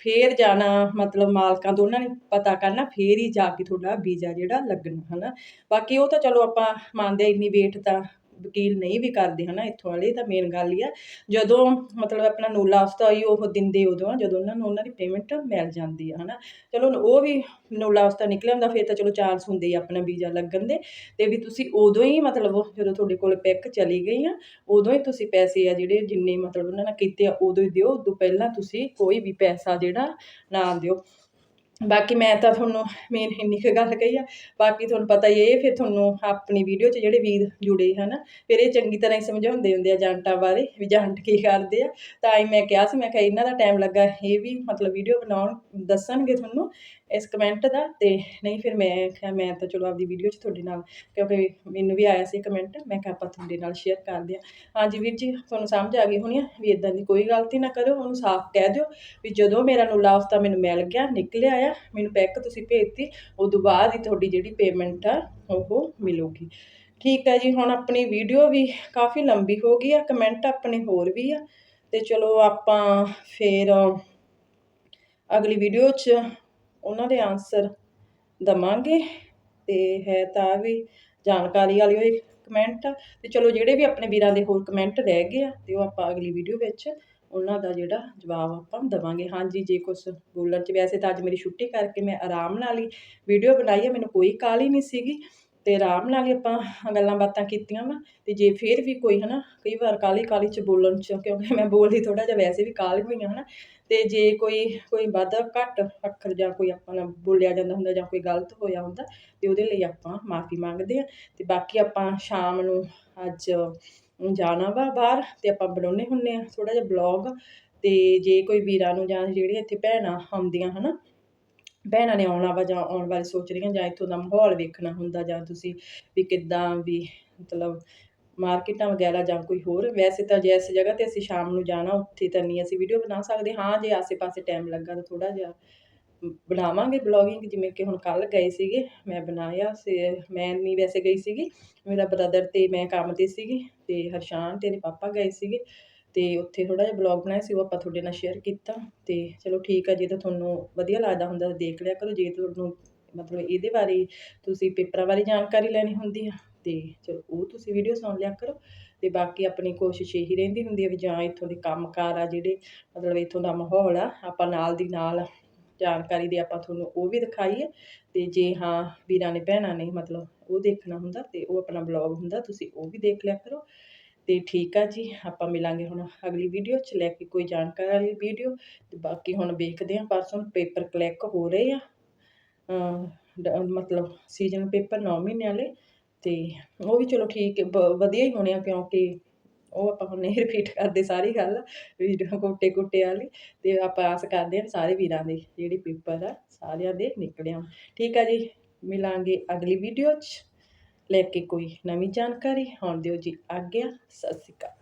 ਫੇਰ ਜਾਣਾ ਮਤਲਬ ਮਾਲਕਾਂ ਤੋਂ ਉਹਨਾਂ ਨੇ ਪਤਾ ਕਰਨਾ ਫੇਰ ਹੀ ਜਾ ਕੇ ਤੁਹਾਡਾ ਵੀਜ਼ਾ ਜਿਹੜਾ ਲੱਗਣਾ ਹੈ ਨਾ ਬਾਕੀ ਉਹ ਤਾਂ ਚਲੋ ਆਪਾਂ ਮੰਨਦੇ ਹਾਂ, ਇੰਨੀ ਵੇਟ ਤਾਂ ਵਕੀਲ ਨਹੀਂ ਵੀ ਕਰਦੇ ਹਨਾ ਇੱਥੋਂ ਵਾਲੇ ਤਾਂ ਮੇਨ ਗੱਲ ਹੀ ਆ। ਜਦੋਂ ਮਤਲਬ ਆਪਣਾ ਨੂਲਾ ਹਫ਼ਤਾ ਹੀ ਉਹ ਦਿੰਦੇ ਉਦੋਂ ਆ, ਜਦੋਂ ਉਹਨਾਂ ਨੂੰ ਉਹਨਾਂ ਦੀ ਪੇਮੈਂਟ ਮਿਲ ਜਾਂਦੀ ਆ ਹਨਾ। ਚਲੋ ਉਹ ਵੀ ਨੂਲਾ ਉਸਤਾ ਨਿਕਲਿਆ ਹੁੰਦਾ, ਫਿਰ ਤਾਂ ਚਲੋ ਚਾਂਸ ਹੁੰਦੇ ਆ ਆਪਣਾ ਵੀਜ਼ਾ ਲੱਗਣ ਦੇ। ਤੇ ਵੀ ਤੁਸੀਂ ਉਦੋਂ ਹੀ ਮਤਲਬ ਜਦੋਂ ਤੁਹਾਡੇ ਕੋਲ ਪਿਕ ਚਲੀ ਗਈ ਆ, ਉਦੋਂ ਹੀ ਤੁਸੀਂ ਪੈਸੇ ਆ ਜਿਹੜੇ ਜਿੰਨੇ ਮਤਲਬ ਉਹਨਾਂ ਨੇ ਕੀਤੇ ਆ, ਉਦੋਂ ਹੀ ਦਿਓ। ਉਦੋਂ ਪਹਿਲਾਂ ਤੁਸੀਂ ਕੋਈ ਵੀ ਪੈਸਾ ਜਿਹੜਾ ਨਾ ਦਿਓ। ਬਾਕੀ ਮੈਂ ਤਾਂ ਤੁਹਾਨੂੰ ਮੇਨ ਇੰਨੀ ਕੁ ਗੱਲ ਕਹੀ ਆ, ਬਾਕੀ ਤੁਹਾਨੂੰ ਪਤਾ ਹੀ ਇਹ ਫਿਰ ਤੁਹਾਨੂੰ ਆਪਣੀ ਵੀਡੀਓ 'ਚ ਜਿਹੜੇ ਵੀਰ ਜੁੜੇ ਹਨ, ਫਿਰ ਇਹ ਚੰਗੀ ਤਰ੍ਹਾਂ ਹੀ ਸਮਝਾਉਂਦੇ ਹੁੰਦੇ ਆ ਜੰਟਾਂ ਬਾਰੇ ਵੀ ਜੰਟ ਕੀ ਕਰਦੇ ਆ। ਤਾਂ ਹੀ ਮੈਂ ਕਿਹਾ ਸੀ, ਮੈਂ ਕਿਹਾ ਇਹਨਾਂ ਦਾ ਟਾਈਮ ਲੱਗਾ, ਇਹ ਵੀ ਮਤਲਬ ਵੀਡੀਓ ਬਣਾਉਣ ਦੱਸਣਗੇ ਤੁਹਾਨੂੰ ਇਸ ਕਮੈਂਟ ਦਾ, ਤੇ ਨਹੀਂ ਫਿਰ ਮੈਂ ਕਿਹਾ, ਮੈਂ ਤਾਂ ਚਲੋ ਆਪਦੀ ਵੀਡੀਓ 'ਚ ਤੁਹਾਡੇ ਨਾਲ, ਕਿਉਂਕਿ ਮੈਨੂੰ ਵੀ ਆਇਆ ਸੀ ਕਮੈਂਟ ਮੈਂ ਕਿਹਾ ਆਪਾਂ ਤੁਹਾਡੇ ਨਾਲ ਸ਼ੇਅਰ ਕਰਦੇ ਆ। ਹਾਂਜੀ ਵੀਰ ਜੀ, ਤੁਹਾਨੂੰ ਸਮਝ ਆ ਗਈ ਹੋਣੀ ਆ ਵੀ ਇਦਾਂ ਦੀ ਕੋਈ ਗਲਤੀ ਨਾ ਕਰੋ, ਉਹਨੂੰ ਸਾਫ਼ ਕਹਿ ਦਿਓ ਵੀ ਜਦੋਂ ਮੇਰਾ ਨੂਲਾ ਉਸਤਾ ਮੈਨੂੰ ਮਿਲ ਗਿਆ, ਨਿਕਲਿਆ ਆ ਆ ਮੈਨੂੰ ਪੈਕ ਤੁਸੀਂ ਭੇਜਤੀ, ਉਦੋਂ ਬਾਅਦ ਹੀ ਤੁਹਾਡੀ ਜਿਹੜੀ ਪੇਮੈਂਟ ਆ, ਉਹ ਮਿਲੂਗੀ। ਠੀਕ ਹੈ ਜੀ, ਹੁਣ ਆਪਣੀ ਵੀਡੀਓ ਵੀ ਕਾਫੀ ਲੰਬੀ ਹੋ ਗਈ ਆ ਕਮੈਂਟ ਆਪਣੇ ਹੋਰ ਵੀ ਆ। ਤੇ ਚਲੋ ਆਪਾਂ ਫੇਰ ਅਗਲੀ ਵੀਡੀਓ 'ਚ ਉਹਨਾਂ ਦੇ ਆਨਸਰ ਦਵਾਂਗੇ। ਤੇ ਹੈ ਤਾਂ ਵੀ ਜਾਣਕਾਰੀ ਵਾਲੀ ਹੋਈ ਕਮੈਂਟ ਤੇ ਚਲੋ ਜਿਹੜੇ ਵੀ ਆਪਣੇ ਵੀਰਾਂ ਦੇ ਹੋਰ ਕਮੈਂਟ ਰਹਿ ਗਏ ਆ, ਤੇ ਉਹ ਆਪਾਂ ਅਗਲੀ ਵੀਡੀਓ ਵਿੱਚ ਉਹਨਾਂ ਦਾ ਜਿਹੜਾ ਜਵਾਬ ਆਪਾਂ ਦੇਵਾਂਗੇ। ਹਾਂਜੀ, ਜੇ ਕੁਝ ਬੋਲਣ 'ਚ ਵੈਸੇ ਤਾਂ ਅੱਜ ਮੇਰੀ ਛੁੱਟੀ ਕਰਕੇ ਮੈਂ ਆਰਾਮ ਨਾਲ ਹੀ ਵੀਡੀਓ ਬਣਾਈ ਹੈ ਮੈਨੂੰ ਕੋਈ ਕਾਹਲੀ ਨਹੀਂ ਸੀਗੀ। ਤੇ ਆਰਾਮ ਨਾਲ ਹੀ ਆਪਾਂ ਗੱਲਾਂ ਬਾਤਾਂ ਕੀਤੀਆਂ ਵਾ। ਤੇ ਜੇ ਫੇਰ ਵੀ ਕੋਈ ਹਨਾ, ਕਈ ਵਾਰ ਕਾਲੀ ਕਾਲੀ ਚ ਬੋਲਣ ਚ, ਕਿਉਂਕਿ ਮੈਂ ਬੋਲਦੀ ਥੋੜਾ ਜਿਹਾ ਵੈਸੇ ਵੀ ਕਾਲੀ ਹੋਈ ਹਾਂ ਹਨਾ। ਤੇ ਜੇ ਕੋਈ ਕੋਈ ਵੱਧ ਘੱਟ ਅੱਖਰ ਜਾਂ ਕੋਈ ਆਪਾਂ ਨਾਲ ਬੋਲਿਆ ਜਾਂਦਾ ਹੁੰਦਾ ਜਾਂ ਕੋਈ ਗਲਤ ਹੋਇਆ ਹੁੰਦਾ, ਤੇ ਉਹਦੇ ਲਈ ਆਪਾਂ ਮਾਫੀ ਮੰਗਦੇ ਆ। ਤੇ ਬਾਕੀ ਆਪਾਂ ਸ਼ਾਮ ਨੂੰ ਅੱਜ ਜਾਣਾ ਵਾ ਬਾਹਰ ਅਤੇ ਆਪਾਂ ਬਣਾਉਂਦੇ ਹੁੰਦੇ ਹਾਂ ਥੋੜ੍ਹਾ ਜਿਹਾ ਬਲੌਗ ਅਤੇ ਜੇ ਕੋਈ ਵੀਰਾਂ ਨੂੰ ਜਾਂ ਜਿਹੜੀਆਂ ਇੱਥੇ ਭੈਣਾਂ ਆਉਂਦੀਆਂ ਹੈ ਨਾ ਭੈਣਾਂ ਨੇ ਆਉਣਾ ਵਾ ਜਾਂ ਆਉਣ ਬਾਰੇ ਸੋਚ ਰਹੀਆਂ ਜਾਂ ਇੱਥੋਂ ਦਾ ਮਾਹੌਲ ਵੇਖਣਾ ਹੁੰਦਾ ਜਾਂ ਤੁਸੀਂ ਵੀ ਕਿੱਦਾਂ ਵੀ ਮਤਲਬ ਮਾਰਕੀਟਾਂ ਵਗੈਰਾ ਜਾਂ ਕੋਈ ਹੋਰ, ਵੈਸੇ ਤਾਂ ਜੇ ਇਸ ਜਗ੍ਹਾ ਤੇ ਅਸੀਂ ਸ਼ਾਮ ਨੂੰ ਜਾਣਾ, ਉੱਥੇ ਤਾਂ ਨਹੀਂ ਅਸੀਂ ਵੀਡੀਓ ਬਣਾ ਸਕਦੇ, ਹਾਂ ਜੇ ਆਸੇ-ਪਾਸੇ ਟਾਈਮ ਲੱਗਾ ਤਾਂ ਥੋੜ੍ਹਾ ਜਿਹਾ ਬਣਾਵਾਂਗੇ ਬਲੋਗਿੰਗ ਜਿਵੇਂ ਕਿ ਹੁਣ ਕੱਲ ਗਏ ਸੀਗੇ, ਮੈਂ ਬਣਾਇਆ ਸੇ, ਮੈਂ ਨਹੀਂ ਵੈਸੇ ਗਈ ਸੀਗੀ, ਮੇਰਾ ਬ੍ਰਦਰ ਤੇ ਮੈਂ ਕੰਮ ਤੇ ਸੀਗੀ ਤੇ ਹਰਸ਼ਾਨ ਤੇਰੇ ਪਾਪਾ ਗਏ ਸੀਗੇ ਤੇ ਉੱਥੇ ਥੋੜਾ ਜਿਹਾ ਬਲੌਗ ਬਣਾਇਆ ਸੀ, ਉਹ ਆਪਾਂ ਤੁਹਾਡੇ ਨਾਲ ਸ਼ੇਅਰ ਕੀਤਾ ਤੇ ਚਲੋ ਠੀਕ ਆ, ਜੇ ਤਾਂ ਤੁਹਾਨੂੰ ਵਧੀਆ ਲੱਗਦਾ ਹੁੰਦਾ ਤਾਂ ਦੇਖ ਲਿਆ ਕਰੋ, ਜੇ ਤੁਹਾਨੂੰ ਮਤਲਬ ਇਹਦੇ ਬਾਰੇ ਤੁਸੀਂ ਪੇਪਰਾਂ ਬਾਰੇ ਜਾਣਕਾਰੀ ਲੈਣੀ ਹੁੰਦੀ ਆ ਤੇ ਚਲੋ ਉਹ ਤੁਸੀਂ ਵੀਡੀਓ ਸੁਣ ਲਿਆ ਕਰੋ ਤੇ ਬਾਕੀ ਆਪਣੀ ਕੋਸ਼ਿਸ਼ ਇਹੀ ਰਹਿੰਦੀ ਹੁੰਦੀ ਹੈ ਵੀ ਜਾਂ ਇੱਥੋਂ ਦੇ ਕੰਮਕਾਰ ਆ ਜਿਹੜੇ ਮਤਲਬ ਇੱਥੋਂ ਦਾ ਮਾਹੌਲ ਆ, ਆਪਾਂ ਨਾਲ ਦੀ ਨਾਲ ਜਾਣਕਾਰੀ ਦੇ ਆਪਾਂ ਤੁਹਾਨੂੰ ਉਹ ਵੀ ਦਿਖਾਈਏ। ਤੇ ਜੇ ਹਾਂ ਵੀਰਾਂ ਨੇ ਭੈਣਾਂ ਨੇ ਮਤਲਬ ਉਹ ਦੇਖਣਾ ਹੁੰਦਾ ਤੇ ਉਹ ਆਪਣਾ ਬਲੌਗ ਹੁੰਦਾ, ਤੁਸੀਂ ਉਹ ਵੀ ਦੇਖ ਲਿਆ ਕਰੋ। ਤੇ ਠੀਕ ਆ ਜੀ, ਆਪਾਂ ਮਿਲਾਂਗੇ ਹੁਣ ਅਗਲੀ ਵੀਡੀਓ 'ਚ ਲੈ ਕੇ ਕੋਈ ਜਾਣਕਾਰੀ ਵਾਲੀ ਵੀਡੀਓ। ਤੇ ਬਾਕੀ ਹੁਣ ਵੇਖਦੇ ਹਾਂ ਪਰਸੋਂ ਪੇਪਰ ਕਲਿੱਕ ਹੋ ਰਹੇ ਆ। ਮਤਲਬ ਸੀਜ਼ਨ ਪੇਪਰ 9 ਮਹੀਨੇ ਵਾਲੇ। ਤੇ ਉਹ ਵੀ ਚਲੋ ਠੀਕ ਵਧੀਆ ਹੀ ਹੋਣੇ ਆ ਕਿਉਂਕਿ ਉਹ ਆਪਾਂ ਹੁਣ ਨਹੀਂ ਰਿਪੀਟ ਕਰਦੇ ਸਾਰੀ ਗੱਲ ਵੀਡੀਓ ਕੋਟੇ ਕੋਟੇ ਵਾਲੀ, ਤੇ ਆਪਾਂ ਆਸ ਕਰਦੇ ਹਾਂ ਸਾਰੇ ਵੀਰਾਂ ਦੇ ਜਿਹੜੇ ਪੇਪਰ ਆ, ਸਾਰਿਆਂ ਦੇ ਨਿਕਲਿਆ ਠੀਕ ਆ ਜੀ, ਮਿਲਾਂਗੇ ਅਗਲੀ ਵੀਡੀਓ 'ਚ। ਲੈ ਕੇ ਕੋਈ ਨਵੀਂ ਜਾਣਕਾਰੀ ਹੁਣ ਦਿਓ ਜੀ ਆਗਿਆ ਸਤਿ ਸ਼੍ਰੀ ਅਕਾਲ।